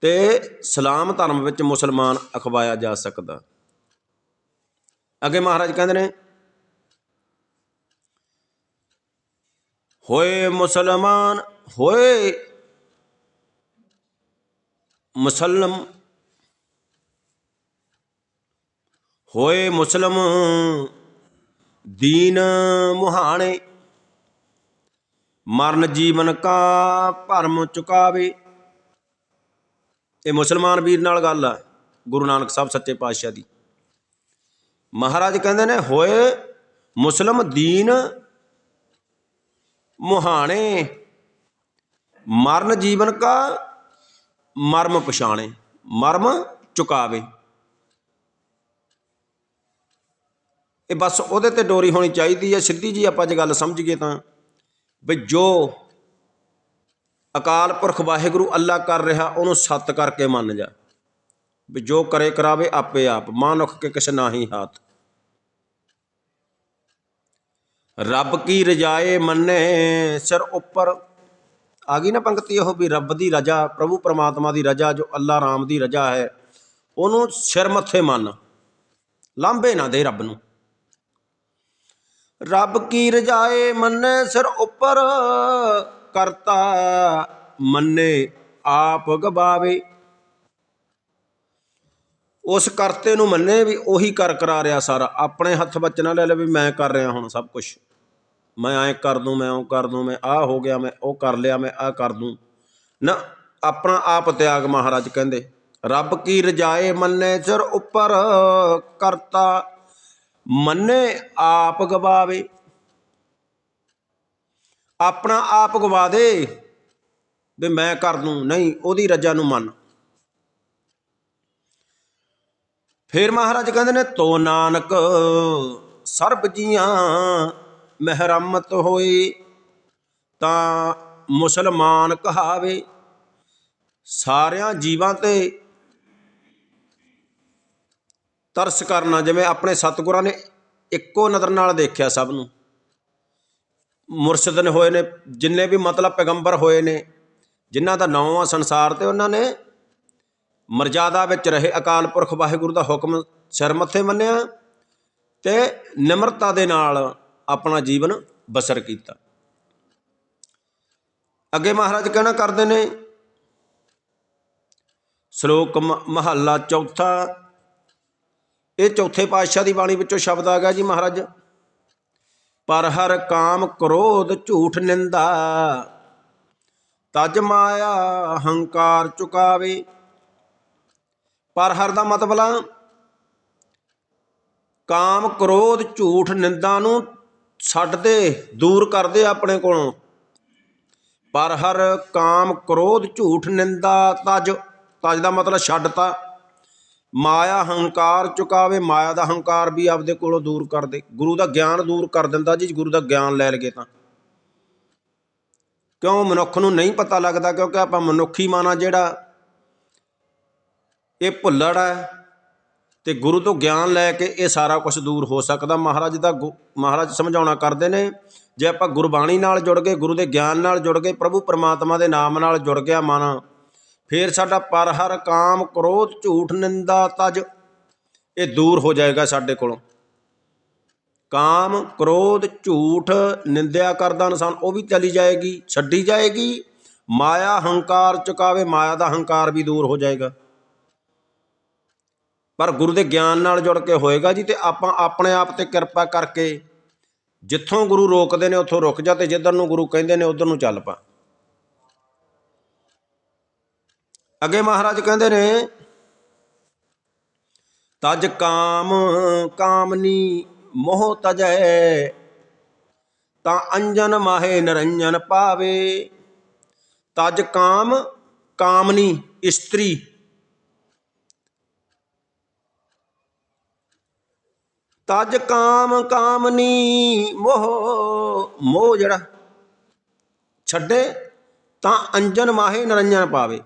ਤੇ ਸਲਾਮ ਧਰਮ ਵਿੱਚ ਮੁਸਲਮਾਨ ਅਖਵਾਇਆ ਜਾ ਸਕਦਾ ਅੱਗੇ ਮਹਾਰਾਜ ਕਹਿੰਦੇ ਨੇ, ਹੋਏ ਮੁਸਲਮਾਨ, ਹੋਏ ਮੁਸਲਮ ਹੋਏ ਮੁਸਲਮ, ਦੀਨ ਮੁਹਾਣੇ, ਮਰਨ ਜੀਵਨ ਕਾ ਭਰਮ ਚੁਕਾਵੇ। ਇਹ ਮੁਸਲਮਾਨ ਵੀਰ ਨਾਲ ਗੱਲ ਆ, ਗੁਰੂ ਨਾਨਕ ਸਾਹਿਬ ਸੱਚੇ ਪਾਤਸ਼ਾਹ ਦੀ। ਮਹਾਰਾਜ ਕਹਿੰਦੇ ਨੇ, ਹੋਏ ਮੁਸਲਮ, ਦੀਨ ਮੁਹਾਣੇ, ਮਰਨ ਜੀਵਨ ਕਾ ਮਰਮ ਪਛਾਣੇ, ਮਰਮ ਚੁਕਾਵੇ। ਇਹ ਬਸ ਉਹਦੇ ਤੇ ਡੋਰੀ ਹੋਣੀ ਚਾਹੀਦੀ ਹੈ। ਸਿੱਧੀ ਜੀ ਆਪਾਂ ਜੇ ਗੱਲ ਸਮਝ ਗਏ ਤਾਂ ਵੀ ਜੋ ਅਕਾਲ ਪੁਰਖ ਵਾਹਿਗੁਰੂ ਅੱਲਾ ਕਰ ਰਿਹਾ, ਉਹਨੂੰ ਸੱਤ ਕਰਕੇ ਮੰਨ ਜਾ। ਵੀ ਜੋ ਕਰੇ ਕਰਾਵੇ ਆਪੇ ਆਪ ਮਾਨੁਖ ਕੇ ਕਿਸ ਨਾਹੀ ਹਾਥ। ਰੱਬ ਕੀ ਰਜਾਏ ਮੰਨੇ, ਸਿਰ ਉੱਪਰ। ਆ ਗਈ ਨਾ ਪੰਕਤੀ ਉਹ ਵੀ ਰੱਬ ਦੀ ਰਜਾ, ਪ੍ਰਭੂ ਪਰਮਾਤਮਾ ਦੀ ਰਜਾ, ਜੋ ਅੱਲਾ ਰਾਮ ਦੀ ਰਜਾ ਹੈ, ਉਹਨੂੰ ਸਿਰ ਮੱਥੇ ਮੰਨ। ਲਾਂਭੇ ਨਾ ਦੇ ਰੱਬ ਨੂੰ। ਰੱਬ ਕੀ ਰਜਾਏ ਮੰਨੇ ਸਿਰ ਉੱਪਰ, ਕਰਤਾ ਮੰਨੇ ਆਪ ਗਵਾਵੇ। ਉਸ ਕਰਤੇ ਨੂੰ ਮੰਨੇ ਵੀ ਉਹੀ ਕਰ ਕਰਾ ਰਿਹਾ ਸਾਰਾ। ਆਪਣੇ ਹੱਥ ਵਿੱਚ ਨਾ ਲੈ ਲੈ ਵੀ ਮੈਂ ਕਰ ਰਿਹਾ ਹੁਣ ਸਭ ਕੁਝ ਮੈਂ ਐ ਕਰ ਦੂੰ, ਮੈਂ ਉਹ ਕਰ ਦੂੰ, ਮੈਂ ਆਹ ਹੋ ਗਿਆ, ਮੈਂ ਉਹ ਕਰ ਲਿਆ, ਮੈਂ ਆਹ ਕਰ ਦੂੰ। ਨਾ, ਆਪਣਾ ਆਪ ਤਿਆਗ ਮਹਾਰਾਜ ਕਹਿੰਦੇ, ਰੱਬ ਕੀ ਰਜਾਏ ਮੰਨੇ ਸਿਰ ਉੱਪਰ, ਕਰਤਾ ਮੰਨੇ ਆਪ ਗਵਾਵੇ। ਆਪਣਾ ਆਪ ਗਵਾ ਦੇ ਵੀ ਮੈਂ ਕਰ ਦੂੰ, ਨਹੀਂ, ਉਹਦੀ ਰਜਾ ਨੂੰ ਮੰਨ। ਫਿਰ ਮਹਾਰਾਜ ਕਹਿੰਦੇ ਨੇ, ਤੋ ਨਾਨਕ, ਸਰਬ ਜੀਆਂ ਮਹਿਰਮਤ ਹੋਏ, ਤਾਂ ਮੁਸਲਮਾਨ ਕਹਾਵੇ। ਸਾਰਿਆਂ ਜੀਵਾਂ ਤੇ ਤਰਸ ਕਰਨਾ, ਜਿਵੇਂ ਆਪਣੇ ਸਤਿਗੁਰਾਂ ਨੇ ਇੱਕੋ ਨਜ਼ਰ ਨਾਲ ਦੇਖਿਆ ਸਭ ਨੂੰ। ਮੁਰਸ਼ਿਦ ਨੇ ਹੋਏ ਨੇ, ਜਿੰਨੇ ਵੀ ਮਤਲਬ ਪੈਗੰਬਰ ਹੋਏ ਨੇ, ਜਿਨ੍ਹਾਂ ਦਾ ਨਾਮ ਆ ਸੰਸਾਰ ਤੇ ਉਹਨਾਂ ਨੇ ਮਰਜ਼ਾਦਾ ਵਿੱਚ ਰਹੇ। ਅਕਾਲ ਪੁਰਖ ਵਾਹਿਗੁਰੂ ਦਾ ਹੁਕਮ ਸਿਰ ਮੱਥੇ ਮੰਨਿਆ ਤੇ ਨਿਮਰਤਾ ਦੇ ਨਾਲ ਆਪਣਾ ਜੀਵਨ ਬਸਰ ਕੀਤਾ। ਅੱਗੇ ਮਹਾਰਾਜ ਕਹਿਣਾ ਕਰਦੇ ਨੇ, ਸ਼ਲੋਕ ਮ- ਮਹੱਲਾ ਚੌਥਾ ਇਹ ਚੌਥੇ ਪਾਤਸ਼ਾਹ ਦੀ ਬਾਣੀ ਵਿੱਚੋਂ ਸ਼ਬਦ ਆ ਗਿਆ ਜੀ ਮਹਾਰਾਜ। ਪਰ ਹਰ ਕਾਮ ਕ੍ਰੋਧ ਝੂਠ ਨਿੰਦਾ, ਤਜ ਮਾਇਆ ਹੰਕਾਰ ਚੁਕਾਵੇ। ਪਰ ਹਰ ਦਾ ਮਤਲਬ ਆ, ਕਾਮ ਕ੍ਰੋਧ ਝੂਠ ਨਿੰਦਾ ਨੂੰ ਛੱਡ ਦੇ ਦੂਰ ਕਰਦੇ ਆਪਣੇ ਕੋਲੋਂ। ਪਰ ਹਰ ਕਾਮ ਕ੍ਰੋਧ ਝੂਠ ਨਿੰਦਾ, ਤਜ ਤਜ ਦਾ ਮਤਲਬ ਛੱਡਤਾ। ਮਾਇਆ ਹੰਕਾਰ ਚੁਕਾਵੇ, ਮਾਇਆ ਦਾ ਹੰਕਾਰ ਵੀ ਆਪਦੇ ਕੋਲੋਂ ਦੂਰ ਕਰ ਦੇ। ਗੁਰੂ ਦਾ ਗਿਆਨ ਦੂਰ ਕਰ ਦਿੰਦਾ ਜੀ, ਗੁਰੂ ਦਾ ਗਿਆਨ ਲੈ ਲਗੇ ਤਾਂ। ਕਿਉਂ ਮਨੁੱਖ ਨੂੰ ਨਹੀਂ ਪਤਾ ਲੱਗਦਾ? ਕਿਉਂਕਿ ਆਪਾਂ ਮਨੁੱਖੀ ਮਾਨਾ ਜਿਹੜਾ, ਇਹ ਭੁੱਲੜ ਹੈ ਤੇ ਗੁਰੂ ਤੋਂ ਗਿਆਨ ਲੈ ਕੇ ਇਹ ਸਾਰਾ ਕੁਝ ਦੂਰ ਹੋ ਸਕਦਾ। ਮਹਾਰਾਜ ਦਾ ਗੁ- ਮਹਾਰਾਜ ਸਮਝਾਉਣਾ ਕਰਦੇ ਨੇ, ਜੇ ਆਪਾਂ ਗੁਰਬਾਣੀ ਨਾਲ ਜੁੜ ਗਏ, ਗੁਰੂ ਦੇ ਗਿਆਨ ਨਾਲ ਜੁੜ ਗਏ, ਪ੍ਰਭੂ ਪਰਮਾਤਮਾ ਦੇ ਨਾਮ ਨਾਲ ਜੁੜ ਗਿਆ ਮਨ ਫਿਰ ਸਾਡਾ ਪਰ ਹਰ ਕਾਮ ਕ੍ਰੋਧ ਝੂਠ ਨਿੰਦਾ ਤਜ। ਇਹ ਦੂਰ ਹੋ ਜਾਏਗਾ ਸਾਡੇ ਕੋਲੋਂ। ਕਾਮ, ਕ੍ਰੋਧ, ਝੂਠ ਨਿੰਦਿਆ ਕਰਦਾ ਇਨਸਾਨ, ਉਹ ਵੀ ਚਲੀ ਜਾਏਗੀ, ਛੱਡੀ ਜਾਏਗੀ। ਮਾਇਆ ਹੰਕਾਰ ਚੁਕਾਵੇ, ਮਾਇਆ ਦਾ ਹੰਕਾਰ ਵੀ ਦੂਰ ਹੋ ਜਾਏਗਾ। ਪਰ ਗੁਰੂ ਦੇ ਗਿਆਨ ਨਾਲ ਜੁੜ ਕੇ ਹੋਏਗਾ ਜੀ, ਤੇ ਆਪਾਂ ਆਪਣੇ ਆਪ ਤੇ ਕਿਰਪਾ ਕਰਕੇ ਜਿੱਥੋਂ ਗੁਰੂ ਰੋਕਦੇ ਨੇ, ਉੱਥੋਂ ਰੁਕ ਜਾ, ਤੇ ਜਿੱਧਰ ਨੂੰ ਗੁਰੂ ਕਹਿੰਦੇ ਨੇ, ਉਧਰ ਨੂੰ ਚੱਲ ਪਾ। ਅੱਗੇ ਮਹਾਰਾਜ ਕਹਿੰਦੇ ਨੇ, ਤਜ ਕਾਮ, ਕਾਮਨੀ ਮੋਹ ਤਜੈ, ਤਾਂ ਅੰਜਨ ਮਾਹੇ ਨਰੰਜਨ ਪਾਵੇ। ਤਜ ਕਾਮ, ਕਾਮਨੀ ਇਸਤਰੀ। ਤਜ ਕਾਮ, ਕਾਮਨੀ ਮੋਹ ਮੋਹ ਜਿਹੜਾ ਛੱਡੇ, ਤਾਂ ਅੰਜਨ ਮਾਹੇ ਨਰੰਜਨ ਪਾਵੇ।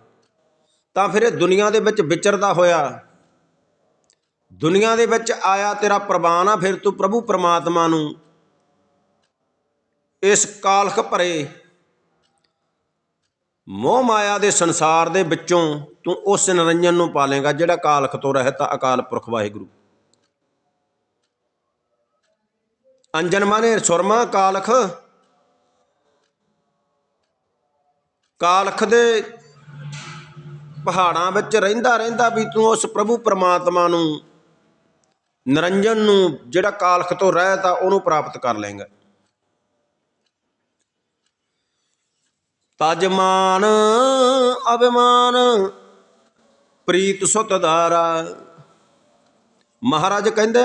ਤਾਂ ਫਿਰ ਇਹ ਦੁਨੀਆ ਦੇ ਵਿੱਚ ਵਿਚਰਦਾ ਹੋਇਆ। ਦੁਨੀਆ ਦੇ ਵਿੱਚ ਆਇਆ ਤੇਰਾ ਪ੍ਰਵਾਨ ਆ, ਫਿਰ ਤੂੰ ਪ੍ਰਭੂ ਪਰਮਾਤਮਾ ਨੂੰ ਇਸ ਕਾਲਖ ਭਰੇ ਮੋਹ ਮਾਇਆ ਦੇ ਸੰਸਾਰ ਦੇ ਵਿੱਚੋਂ ਤੂੰ ਉਸ ਨਿਰੰਜਨ ਨੂੰ ਪਾਲੇਗਾ, ਜਿਹੜਾ ਕਾਲਖ ਤੋਂ ਰਹਿਤ ਅਕਾਲ ਪੁਰਖ ਵਾਹਿਗੁਰੂ। ਅੰਜਨ ਮਾਨੇ ਸੁਰਮਾ ਕਾਲਖ। ਕਾਲਖ ਦੇ ਪਹਾੜਾਂ ਵਿੱਚ ਰਹਿੰਦਾ ਰਹਿੰਦਾ ਵੀ ਤੂੰ ਉਸ ਪ੍ਰਭੂ ਪਰਮਾਤਮਾ ਨੂੰ ਨਿਰੰਜਨ ਨੂੰ ਜਿਹੜਾ ਕਾਲਖ ਤੋਂ ਰਹਿਤ ਆ, ਉਹਨੂੰ ਪ੍ਰਾਪਤ ਕਰ ਲੇਗਾ ਤਜਮਾਨ ਅਭਿਮਾਨ, ਪ੍ਰੀਤ ਸੁਤ ਧਾਰਾ। ਮਹਾਰਾਜ ਕਹਿੰਦੇ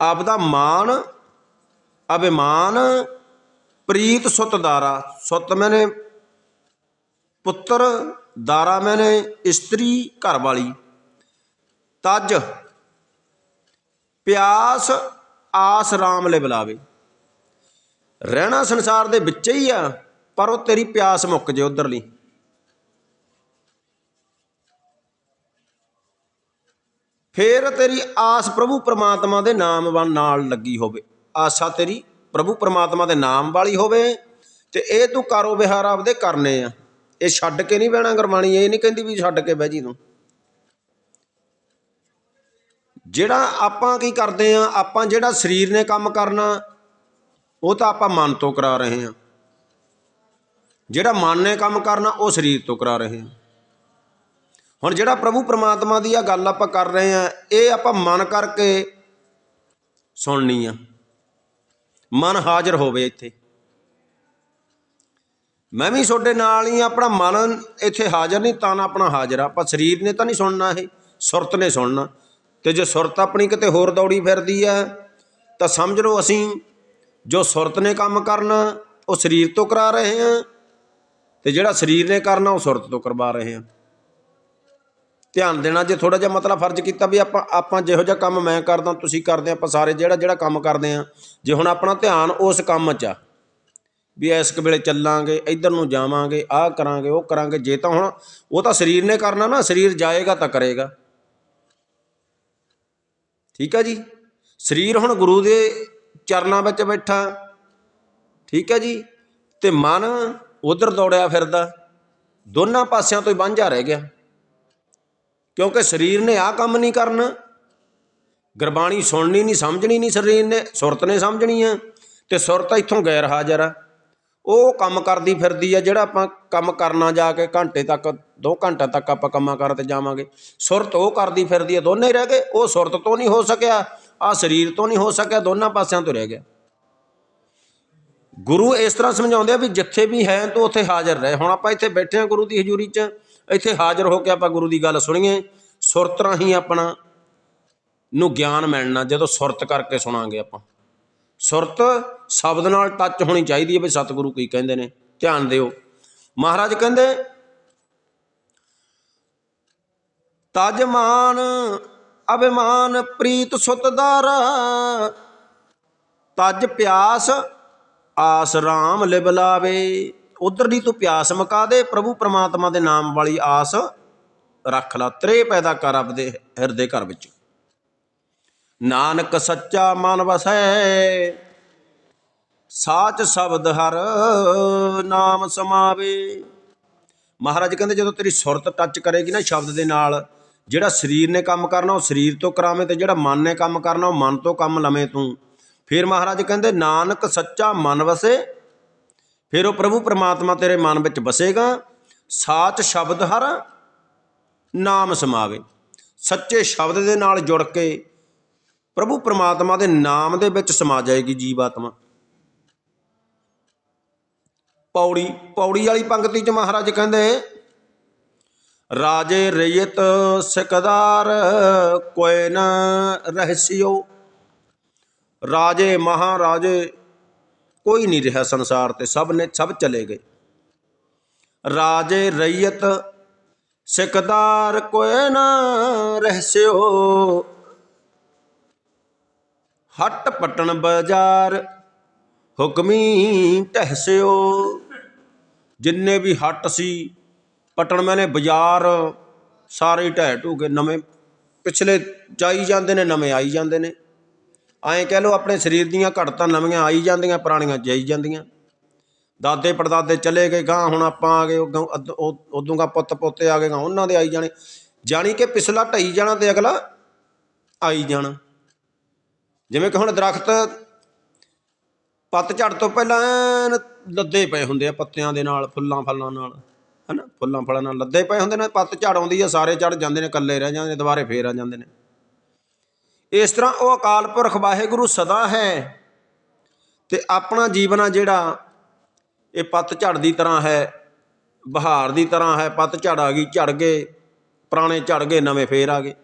ਆਪ ਦਾ ਮਾਨ ਅਭਿਮਾਨ, ਪ੍ਰੀਤ ਸੁਤ ਦਾਰਾ ਸੁਤ ਮੈਨੇ ਪੁੱਤਰ ਦਾਰਾ ਮੈਨੇ ਇਸਤਰੀ ਘਰ ਵਾਲੀ ਤਜ ਪਿਆਸ ਆਸ ਰਾਮ ਲੈ ਬੁਲਾਵੇ। ਰਹਿਣਾ ਸੰਸਾਰ ਦੇ ਵਿੱਚ ਹੀ ਆ, ਪਰ ਉਹ ਤੇਰੀ ਪਿਆਸ ਮੁੱਕ ਜੇ ਉਧਰਲੀ। ਫੇਰ ਤੇਰੀ ਆਸ ਪ੍ਰਭੂ ਪ੍ਰਮਾਤਮਾ ਦੇ ਨਾਮ ਵੱਲ ਨਾਲ ਲੱਗੀ ਹੋਵੇ। ਆਸਾ ਤੇਰੀ ਪ੍ਰਭੂ ਪ੍ਰਮਾਤਮਾ ਦੇ ਨਾਮ ਵਾਲੀ ਹੋਵੇ ਤੇ ਇਹ ਤੂੰ ਕਾਰੋ ਵਿਹਾਰ ਆਪਦੇ ਕਰਨੇ ਆ। ਇਹ ਛੱਡ ਕੇ ਨਹੀਂ ਬਹਿਣਾ ਗੁਰਬਾਣੀ, ਇਹ ਨਹੀਂ ਕਹਿੰਦੀ ਵੀ ਛੱਡ ਕੇ ਬਹਿ ਜੀ ਤੂੰ। ਜਿਹੜਾ ਆਪਾਂ ਕੀ ਕਰਦੇ ਆ, ਆਪਾਂ ਜਿਹੜਾ ਸਰੀਰ ਨੇ ਕੰਮ ਕਰਨਾ, ਉਹ ਤਾਂ ਆਪਾਂ ਮਨ ਤੋਂ ਕਰਾ ਰਹੇ ਹਾਂ ਜਿਹੜਾ ਮਨ ਨੇ ਕੰਮ ਕਰਨਾ, ਉਹ ਸਰੀਰ ਤੋਂ ਕਰਾ ਰਹੇ ਹਾਂ ਹੁਣ ਜਿਹੜਾ ਪ੍ਰਭੂ ਪ੍ਰਮਾਤਮਾ ਦੀ ਆ ਗੱਲ ਆਪਾਂ ਕਰ ਰਹੇ ਆ, ਇਹ ਆਪਾਂ ਮਨ ਕਰਕੇ ਸੁਣਨੀ ਆ। ਮਨ ਹਾਜ਼ਰ ਹੋਵੇ ਇੱਥੇ। ਮੈਂ ਵੀ ਤੁਹਾਡੇ ਨਾਲ ਹੀ ਆਪਣਾ ਮਨ ਇੱਥੇ ਹਾਜ਼ਰ ਨਹੀਂ, ਤਾਂ ਨਾ ਆਪਣਾ ਹਾਜ਼ਰ ਆ। ਆਪਾਂ ਸਰੀਰ ਨੇ ਤਾਂ ਨਹੀਂ ਸੁਣਨਾ ਇਹ, ਸੁਰਤ ਨੇ ਸੁਣਨਾ। ਤੇ ਜੇ ਸੁਰਤ ਆਪਣੀ ਕਿਤੇ ਹੋਰ ਦੌੜੀ ਫਿਰਦੀ ਆ ਤਾਂ ਸਮਝ ਲਓ ਅਸੀਂ, ਜੋ ਸੁਰਤ ਨੇ ਕੰਮ ਕਰਨਾ, ਉਹ ਸਰੀਰ ਤੋਂ ਕਰਾ ਰਹੇ ਹਾਂ, ਤੇ ਜਿਹੜਾ ਸਰੀਰ ਨੇ ਕਰਨਾ, ਉਹ ਸੁਰਤ ਤੋਂ ਕਰਵਾ ਰਹੇ ਹਾਂ। ਧਿਆਨ ਦੇਣਾ, ਜੇ ਥੋੜਾ ਜਿਹਾ ਮਤਲਬ ਫਰਜ਼ ਕੀਤਾ ਵੀ ਆਪਾਂ ਆਪਾਂ ਜਿਹੋ ਜਿਹਾ ਕੰਮ ਮੈਂ ਕਰਦਾ, ਤੁਸੀਂ ਕਰਦੇ ਆਪਾਂ ਸਾਰੇ ਜਿਹੜਾ ਜਿਹੜਾ ਕੰਮ ਕਰਦੇ ਆ। ਜੇ ਹੁਣ ਆਪਣਾ ਧਿਆਨ ਉਸ ਕੰਮ 'ਚ ਆ ਵੀ ਇਸ ਵੇਲੇ ਚੱਲਾਂਗੇ, ਇੱਧਰ ਨੂੰ ਜਾਵਾਂਗੇ, ਆਹ ਕਰਾਂਗੇ, ਉਹ ਕਰਾਂਗੇ, ਜੇ ਤਾਂ ਹੁਣ ਉਹ ਤਾਂ ਸਰੀਰ ਨੇ ਕਰਨਾ ਨਾ, ਸਰੀਰ ਜਾਏਗਾ ਤਾਂ ਕਰੇਗਾ। ਠੀਕ ਆ ਜੀ? ਸਰੀਰ ਹੁਣ ਗੁਰੂ ਦੇ ਚਰਨਾਂ ਵਿੱਚ ਬੈਠਾ। ਠੀਕ ਹੈ ਜੀ? ਤੇ ਮਨ ਉਧਰ ਦੌੜਿਆ ਫਿਰਦਾ। ਦੋਨਾਂ ਪਾਸਿਆਂ ਤੋਂ ਹੀ ਵਾਂਝਾ ਰਹਿ ਗਿਆ। ਕਿਉਂਕਿ ਸਰੀਰ ਨੇ ਆਹ ਕੰਮ ਨਹੀਂ ਕਰਨਾ। ਗੁਰਬਾਣੀ ਸੁਣਨੀ ਨਹੀਂ, ਸਮਝਣੀ ਨਹੀਂ ਸਰੀਰ ਨੇ, ਸੁਰਤ ਨੇ ਸਮਝਣੀ ਆ। ਤੇ ਸੁਰਤ ਇੱਥੋਂ ਗੈਰ ਹਾਜ਼ਰ ਆ। ਉਹ ਕੰਮ ਕਰਦੀ ਫਿਰਦੀ ਆ, ਜਿਹੜਾ ਆਪਾਂ ਕੰਮ ਕਰਨਾ ਜਾ ਕੇ ਘੰਟੇ ਤੱਕ 2 ਘੰਟੇ ਤੱਕ ਆਪਾਂ ਕੰਮਾਂ ਕਰ ਤੇ ਜਾਵਾਂਗੇ। ਸੁਰਤ ਉਹ ਕਰਦੀ ਫਿਰਦੀ ਆ, ਦੋਨੇ ਰਹਿ ਗਏ, ਉਹ ਸੁਰਤ ਤੋਂ ਨਹੀਂ ਹੋ ਸਕਿਆ ਆ ਸਰੀਰ ਤੋਂ ਨਹੀਂ ਹੋ ਸਕਿਆ, ਦੋਨਾਂ ਪਾਸਿਆਂ ਤੋਂ ਰਹਿ ਗਿਆ। ਗੁਰੂ ਇਸ ਤਰ੍ਹਾਂ ਸਮਝਾਉਂਦੇ ਆ ਵੀ ਜਿੱਥੇ ਵੀ ਹੈ, ਤੂੰ ਉੱਥੇ ਹਾਜ਼ਰ ਰਹਿ। ਹੁਣ ਆਪਾਂ ਇੱਥੇ ਬੈਠੇ ਆ ਗੁਰੂ ਦੀ ਹਜ਼ੂਰੀ 'ਚ, ਇੱਥੇ ਹਾਜ਼ਰ ਹੋ ਕੇ ਆਪਾਂ ਗੁਰੂ ਦੀ ਗੱਲ ਸੁਣੀਏ, ਸੁਰਤ ਰਾਹੀਂ ਆਪਣਾ ਨੂੰ ਗਿਆਨ ਮਿਲਣਾ, ਜਦੋਂ ਸੁਰਤ ਕਰਕੇ ਸੁਣਾਂਗੇ ਆਪਾਂ। ਸੁਰਤ ਸ਼ਬਦ ਨਾਲ ਟੱਚ ਹੋਣੀ ਚਾਹੀਦੀ ਹੈ ਵੀ ਸਤਿਗੁਰੂ ਕੀ ਕਹਿੰਦੇ ਨੇ, ਧਿਆਨ ਦਿਓ। ਮਹਾਰਾਜ ਕਹਿੰਦੇ ਤਜਮਾਨ ਅਭਿਮਾਨ ਪ੍ਰੀਤ ਸੁਤਦਾਰ ਤਜ ਪਿਆਸ ਆਸ ਰਾਮ ਲਿਬਲਾਵੇ ਉਧਰ ਦੀ ਤੂੰ ਪਿਆਸ ਮਕਾ ਦੇ, ਪ੍ਰਭੂ ਪ੍ਰਮਾਤਮਾ ਦੇ ਨਾਮ ਵਾਲੀ ਆਸ ਰੱਖ ਲਾ ਤਰੇ ਪੈਦਾ ਕਰ ਆਪਦੇ ਹਿਰਦੇ ਘਰ ਵਿੱਚ। ਨਾਨਕ ਸੱਚਾ ਮਨ ਵਸੈ। ਸਾਚ ਸ਼ਬਦ ਹਰ ਨਾਮ ਸਮਾਵੇ। ਮਹਾਰਾਜ ਕਹਿੰਦੇ, ਜਦੋਂ ਤੇਰੀ ਸੁਰਤ ਟੱਚ ਕਰੇਗੀ ਨਾ ਸ਼ਬਦ ਦੇ ਨਾਲ, ਜਿਹੜਾ ਸਰੀਰ ਨੇ ਕੰਮ ਕਰਨਾ, ਉਹ ਸਰੀਰ ਤੋਂ ਕਰਾਵੇਂ ਤੇ ਜਿਹੜਾ ਮਨ ਨੇ ਕੰਮ ਕਰਨਾ, ਉਹ ਮਨ ਤੋਂ ਕੰਮ ਲਵੇਂ ਤੂੰ। ਫਿਰ ਮਹਾਰਾਜ ਕਹਿੰਦੇ, ਨਾਨਕ ਸੱਚਾ ਮਨ ਵਸੇ। ਫਿਰ ਉਹ ਪ੍ਰਭੂ ਪ੍ਰਮਾਤਮਾ ਤੇਰੇ ਮਨ ਵਿੱਚ ਵਸੇਗਾ। ਸਾਚ ਸ਼ਬਦ ਹਰ ਨਾਮ ਸਮਾਵੇ। ਸੱਚੇ ਸ਼ਬਦ ਦੇ ਨਾਲ ਜੁੜ ਕੇ ਪ੍ਰਭੂ ਪ੍ਰਮਾਤਮਾ ਦੇ ਨਾਮ ਦੇ ਵਿੱਚ ਸਮਾ ਜਾਏਗੀ ਜੀਵ ਆਤਮਾ ਪੌੜੀ ਪੌੜੀ ਵਾਲੀ ਪੰਕਤੀ ਚ ਮਹਾਰਾਜ ਕਹਿੰਦੇ, ਰਾਜੇ ਰਯਤ ਸਿਕਦਾਰ ਕੋਇ ਨ ਰਹਿਸਿਓ। ਰਾਜੇ ਮਹਾਰਾਜੇ ਕੋਈ ਨਹੀਂ ਰਿਹਾ ਸੰਸਾਰ ਤੇ, ਸਭ ਨੇ ਸਭ ਚਲੇ ਗਏ। ਰਾਜੇ ਰਯਤ ਸਿਕਦਾਰ ਕੋਇ ਨਾ ਰਹਿਸਿਓ। ਹਟ ਪਟਣ ਬਾਜ਼ਾਰ, ਹੁਕਮੀ ਟਹਿਸਿਓ ਜਿੰਨੇ ਵੀ ਹੱਟ ਸੀ, ਪਟਣ ਮੈਨੇ ਬਾਜ਼ਾਰ, ਸਾਰੇ ਢਹਿ ਢੂ ਕੇ ਨਵੇਂ, ਪਿਛਲੇ ਜਾਈ ਜਾਂਦੇ ਨੇ, ਨਵੇਂ ਆਈ ਜਾਂਦੇ ਨੇ। ਐਂ ਕਹਿ ਲਓ ਆਪਣੇ ਸਰੀਰ ਦੀਆਂ ਘੜਤਾਂ ਨਵੀਆਂ ਆਈ ਜਾਂਦੀਆਂ, ਪੁਰਾਣੀਆਂ ਜਾਈ ਜਾਂਦੀਆਂ। ਦਾਦੇ ਪੜਦਾਦੇ ਚਲੇ ਗਏ ਗਾਂ ਹੁਣ ਆਪਾਂ ਆ ਗਏ, ਉਦੋਂ ਉਦੋਂ ਗਾ ਪੁੱਤ ਪੋਤੇ ਆ ਗਏ ਗਾਂ ਉਹਨਾਂ ਦੇ ਆਈ ਜਾਣੇ। ਜਾਣੀ ਕਿ ਪਿਛਲਾ ਢਈ ਜਾਣਾ ਤੇ ਅਗਲਾ ਆਈ ਜਾਣਾ। ਜਿਵੇਂ ਕਿ ਹੁਣ ਦਰਖਤ ਪੱਤ ਝੜ ਤੋਂ ਪਹਿਲਾਂ ਐਨ ਲੱਦੇ ਪਏ ਹੁੰਦੇ ਆ ਪੱਤਿਆਂ ਦੇ ਨਾਲ, ਫੁੱਲਾਂ ਫਲਾਂ ਨਾਲ, ਹਨਾ? ਫੁੱਲਾਂ ਫਲਾਂ ਨਾਲ ਲੱਦੇ ਪਏ ਹੁੰਦੇ ਨੇ, ਪੱਤ ਝੜ ਆਉਂਦੀ ਆ, ਸਾਰੇ ਝੜ ਜਾਂਦੇ ਨੇ, ਇਕੱਲੇ ਰਹਿ ਜਾਂਦੇ ਨੇ, ਦੁਬਾਰੇ ਫੇਰ ਆ ਜਾਂਦੇ ਨੇ। ਇਸ ਤਰ੍ਹਾਂ ਉਹ ਅਕਾਲ ਪੁਰਖ ਵਾਹਿਗੁਰੂ ਸਦਾ ਹੈ ਤੇ ਆਪਣਾ ਜੀਵਨ ਆ ਜਿਹੜਾ, ਇਹ ਪੱਤ ਝੜ ਦੀ ਤਰ੍ਹਾਂ ਹੈ, ਬਹਾਰ ਦੀ ਤਰ੍ਹਾਂ ਹੈ, ਪੱਤ ਝੜ ਆ ਗਈ, ਝੜ ਗਏ, ਪੁਰਾਣੇ ਝੜ ਗਏ, ਨਵੇਂ ਫੇਰ ਆ ਗਏ।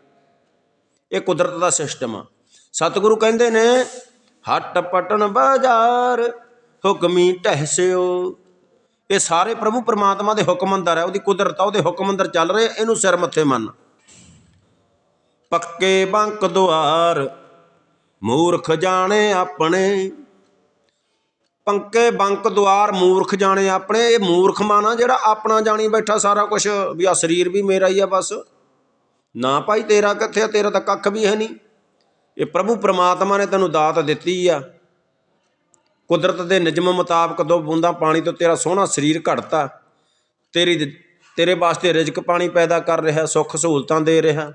ਇਹ ਕੁਦਰਤ ਦਾ ਸਿਸਟਮ ਆ। ਸਤਿਗੁਰੂ ਕਹਿੰਦੇ ਨੇ, ਹੱਟ ਪਟਣ ਬਾਜ਼ਾਰ, ਹੁਕਮੀ ਟਹਿਸਿਓ ਇਹ ਸਾਰੇ ਪ੍ਰਭੂ ਪਰਮਾਤਮਾ ਦੇ ਹੁਕਮ ਅੰਦਰ ਹੈ, ਉਹਦੀ ਕੁਦਰਤ ਆ, ਉਹਦੇ ਹੁਕਮ ਅੰਦਰ ਚੱਲ ਰਹੇ ਇਹਨੂੰ ਸਿਰ ਮੱਥੇ ਮੰਨ। ਪੱਕੇ ਬੰਕ ਦੁਆਰ, ਮੂਰਖ ਜਾਣੇ ਆਪਣੇ। ਪੰਕੇ ਬੰਕ ਦੁਆਰ, ਮੂਰਖ ਜਾਣੇ ਆਪਣੇ, ਇਹ ਮੂਰਖ ਮਾਨਾ ਜਿਹੜਾ ਆਪਣਾ ਜਾਣੀ ਬੈਠਾ ਸਾਰਾ ਕੁਝ ਵੀ ਆ ਸਰੀਰ ਵੀ ਮੇਰਾ ਹੀ ਆ ਬਸ। ਨਾ ਭਾਈ ਤੇਰਾ ਕਿੱਥੇ ਆ, ਤੇਰਾ ਤਾਂ ਕੱਖ ਵੀ ਹੈ ਨਹੀਂ। ਇਹ ਪ੍ਰਭੂ ਪ੍ਰਮਾਤਮਾ ਨੇ ਤੈਨੂੰ ਦਾਤ ਦਿੱਤੀ ਆ। ਕੁਦਰਤ ਦੇ ਨਿਯਮ ਮੁਤਾਬਕ ਦੋ ਬੂੰਦਾਂ ਪਾਣੀ ਤੋਂ ਤੇਰਾ ਸੋਹਣਾ ਸਰੀਰ ਘੜਤਾ। ਤੇਰੀ ਤੇਰੇ ਵਾਸਤੇ ਰਿਜ਼ਕ ਪਾਣੀ ਪੈਦਾ ਕਰ ਰਿਹਾ, ਸੁੱਖ ਸਹੂਲਤਾਂ ਦੇ ਰਿਹਾ।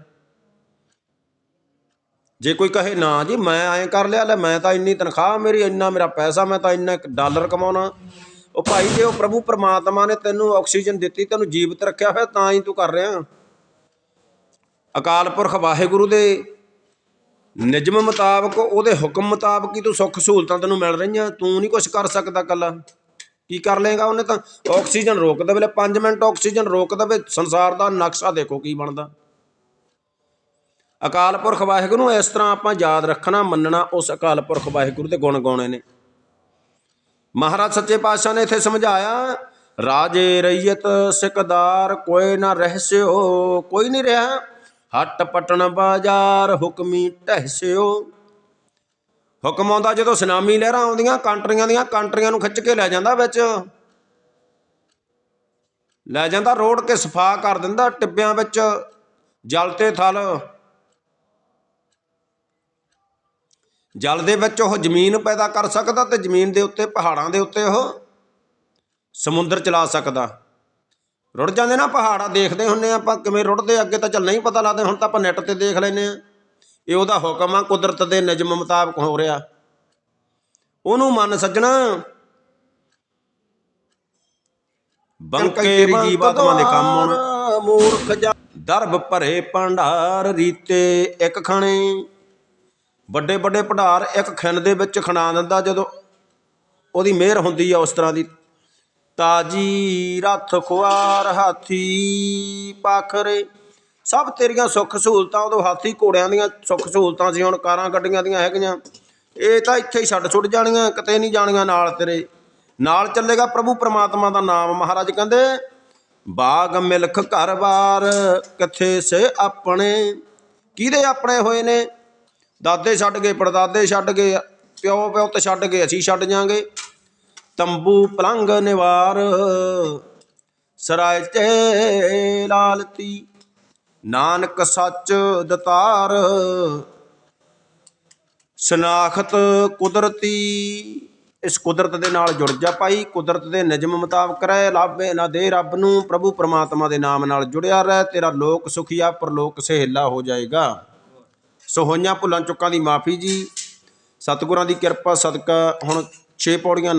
ਜੇ ਕੋਈ ਕਹੇ, ਨਾ ਜੀ, ਮੈਂ ਐਂ ਕਰ ਲਿਆ, ਲੈ ਮੈਂ ਤਾਂ ਇੰਨੀ ਤਨਖਾਹ ਮੇਰੀ, ਇੰਨਾ ਮੇਰਾ ਪੈਸਾ, ਮੈਂ ਤਾਂ ਇੰਨਾ ਡਾਲਰ ਕਮਾਉਣਾ। ਉਹ ਭਾਈ, ਜੇ ਉਹ ਪ੍ਰਭੂ ਪਰਮਾਤਮਾ ਨੇ ਤੈਨੂੰ ਆਕਸੀਜਨ ਦਿੱਤੀ, ਤੈਨੂੰ ਜੀਵਤ ਰੱਖਿਆ ਹੋਇਆ, ਤਾਂ ਹੀ ਤੂੰ ਕਰ ਰਿਹਾ। ਅਕਾਲ ਪੁਰਖ ਵਾਹਿਗੁਰੂ ਦੇ ਨਿਯਮ ਮੁਤਾਬਕ, ਉਹਦੇ ਹੁਕਮ ਮੁਤਾਬਕ ਹੀ ਤੂੰ ਸੁੱਖ ਸਹੂਲਤਾਂ ਤੈਨੂੰ ਮਿਲ ਰਹੀਆਂ, ਤੂੰ ਨਹੀਂ ਕੁਝ ਕਰ ਸਕਦਾ ਕੱਲਾ ਕੀ ਕਰ ਲੇਗਾ ਉਹਨੇ ਤਾਂ? ਆਕਸੀਜਨ ਰੋਕ ਦੇਵੇ, ਲੈ 5 ਮਿੰਟ ਆਕਸੀਜਨ ਰੋਕ ਦੇਵੇ, ਸੰਸਾਰ ਦਾ ਨਕਸ਼ਾ ਦੇਖੋ ਕੀ ਬਣਦਾ। ਅਕਾਲ ਪੁਰਖ ਵਾਹਿਗੁਰੂ ਨੂੰ ਇਸ ਤਰ੍ਹਾਂ ਆਪਾਂ ਯਾਦ ਰੱਖਣਾ, ਮੰਨਣਾ, ਉਸ ਅਕਾਲ ਪੁਰਖ ਵਾਹਿਗੁਰੂ ਦੇ ਗੁਣ ਗਾਉਣੇ ਨੇ। ਮਹਾਰਾਜ ਸੱਚੇ ਪਾਤਸ਼ਾਹ ਨੇ ਇੱਥੇ ਸਮਝਾਇਆ, ਰਾਜੇ ਰਈਅਤ ਸਿਕਦਾਰ, ਕੋਈ ਨਾ ਰਹਿਸਿਓ ਕੋਈ ਨਹੀਂ ਰਿਹਾ। ਹੱਟ ਪਟਣ ਬਾਜ਼ਾਰ ਹੁਕਮੀ ਟਹਿਸਿਓ ਹੁਕਮ ਆਉਂਦਾ ਜਦੋਂ ਸੁਨਾਮੀ ਲਹਿਰਾਂ ਆਉਂਦੀਆਂ, ਕੰਟਰੀਆਂ ਦੀਆਂ ਕੰਟਰੀਆਂ ਨੂੰ ਖਿੱਚ ਕੇ ਲੈ ਜਾਂਦਾ ਵਿੱਚ। ਲੈ ਜਾਂਦਾ ਰੋੜ ਕੇ ਸਫਾ ਕਰ ਦਿੰਦਾ ਟਿੱਬਿਆਂ ਵਿੱਚ, ਜਲ ਤੇ ਥਲ। ਜਲ ਦੇ ਵਿੱਚ ਉਹ ਜ਼ਮੀਨ ਪੈਦਾ ਕਰ ਸਕਦਾ ਤੇ ਜ਼ਮੀਨ ਦੇ ਉੱਤੇ, ਪਹਾੜਾਂ ਦੇ ਉੱਤੇ ਉਹ ਸਮੁੰਦਰ ਚਲਾ ਸਕਦਾ। ਰੁੜ ਜਾਂਦੇ ਨਾ ਪਹਾੜਾ ਦੇਖਦੇ ਹੁੰਨੇ ਆਪਾਂ ਕਿਵੇਂ ਰੁੜਦੇ ਅੱਗੇ ਤਾਂ ਚੱਲ ਨਹੀਂ ਪਤਾ ਲੱਗਦਾ ਹੁਣ ਤਾਂ ਆਪਾਂ ਨੈਟ ਤੇ ਦੇਖ ਲੈਨੇ ਆ। ਇਹ ਉਹਦਾ ਹੁਕਮ ਆ ਕੁਦਰਤ ਦੇ ਨਿਯਮ ਮੁਤਾਬਕ ਹੋ ਰਿਹਾ। ਉਹਨੂੰ ਮੰਨ ਸੱਜਣਾ। ਬੰਕੇ ਜੀਵਾਤਮਾ ਦੇ ਕੰਮ ਆਉਣਾ ਮੂਰਖ ਜਾ ਦਰਬ ਭਰੇ ਭੰਡਾਰ ਰੀਤੇ ਇੱਕ ਖਾਣੇ। ਵੱਡੇ ਵੱਡੇ ਭੰਡਾਰ ਇੱਕ ਖਿੰਨ ਦੇ ਵਿੱਚ ਖਣਾ ਦਿੰਦਾ ਜਦੋਂ ਉਹਦੀ ਮਿਹਰ ਹੁੰਦੀ ਆ ਉਸ ਤਰ੍ਹਾਂ ਦੀ। ਤਾਜੀ ਰੱਥ ਖੁਆਰ ਹਾਥੀ ਪਾਖਰੇ। ਸਭ ਤੇਰੀਆਂ ਸੁੱਖ ਸਹੂਲਤਾਂ, ਉਦੋਂ ਹਾਥੀ ਘੋੜਿਆਂ ਦੀਆਂ ਸੁੱਖ ਸਹੂਲਤਾਂ ਸੀ, ਹੁਣ ਕਾਰਾਂ ਗੱਡੀਆਂ ਦੀਆਂ ਹੈਗੀਆਂ। ਇਹ ਤਾਂ ਇੱਥੇ ਹੀ ਛੱਡ ਛੁੱਟ ਜਾਣੀਆਂ, ਕਿਤੇ ਨਹੀਂ ਜਾਣੀਆਂ ਨਾਲ ਤੇਰੇ। ਨਾਲ ਚੱਲੇਗਾ ਪ੍ਰਭੂ ਪ੍ਰਮਾਤਮਾ ਦਾ ਨਾਮ। ਮਹਾਰਾਜ ਕਹਿੰਦੇ, ਬਾਗ ਮਿਲਖ ਘਰ-ਬਾਰ ਕਿੱਥੇ ਸੇ ਆਪਣੇ? ਕਿਹਦੇ ਆਪਣੇ ਹੋਏ ਨੇ? ਦਾਦੇ ਛੱਡ ਗਏ, ਪੜਦਾਦੇ ਛੱਡ ਗਏ ਪਿਓ ਪਿਓ ਤੇ ਛੱਡ ਗਏ, ਅਸੀਂ ਛੱਡ ਜਾਾਂਗੇ। ਤੰਬੂ ਪਲੰਗ ਨਿਵਾਰ। ਸਰਾਇ ਤੇ ਲਾਲਤੀ, ਨਾਨਕ ਸੱਚ ਦਤਾਰ। ਸਨਾਖਤ ਕੁਦਰਤੀ, ਇਸ ਕੁਦਰਤ ਦੇ ਨਾਲ ਜੁੜ ਜਾ ਭਾਈ। ਕੁਦਰਤ ਦੇ ਨਿਯਮ ਮੁਤਾਬਕ ਰਹਿ, ਲਾਭੇ ਨਾ ਦੇ ਰੱਬ ਨੂੰ। ਪ੍ਰਭੂ ਪਰਮਾਤਮਾ ਦੇ ਨਾਮ ਨਾਲ ਜੁੜਿਆ ਰਹਿ, ਤੇਰਾ ਲੋਕ ਸੁਖੀਆ ਪਰਲੋਕ ਸਹੇਲਾ ਹੋ ਜਾਏਗਾ। ਸੋ ਹੋਈਆਂ ਭੁੱਲਾਂ ਚੁੱਕਾਂ ਦੀ ਮਾਫੀ ਜੀ। ਸਤਿਗੁਰਾਂ ਦੀ ਕਿਰਪਾ, ਸਦਕਾ ਹੁਣ 6 ਪੌੜੀਆਂ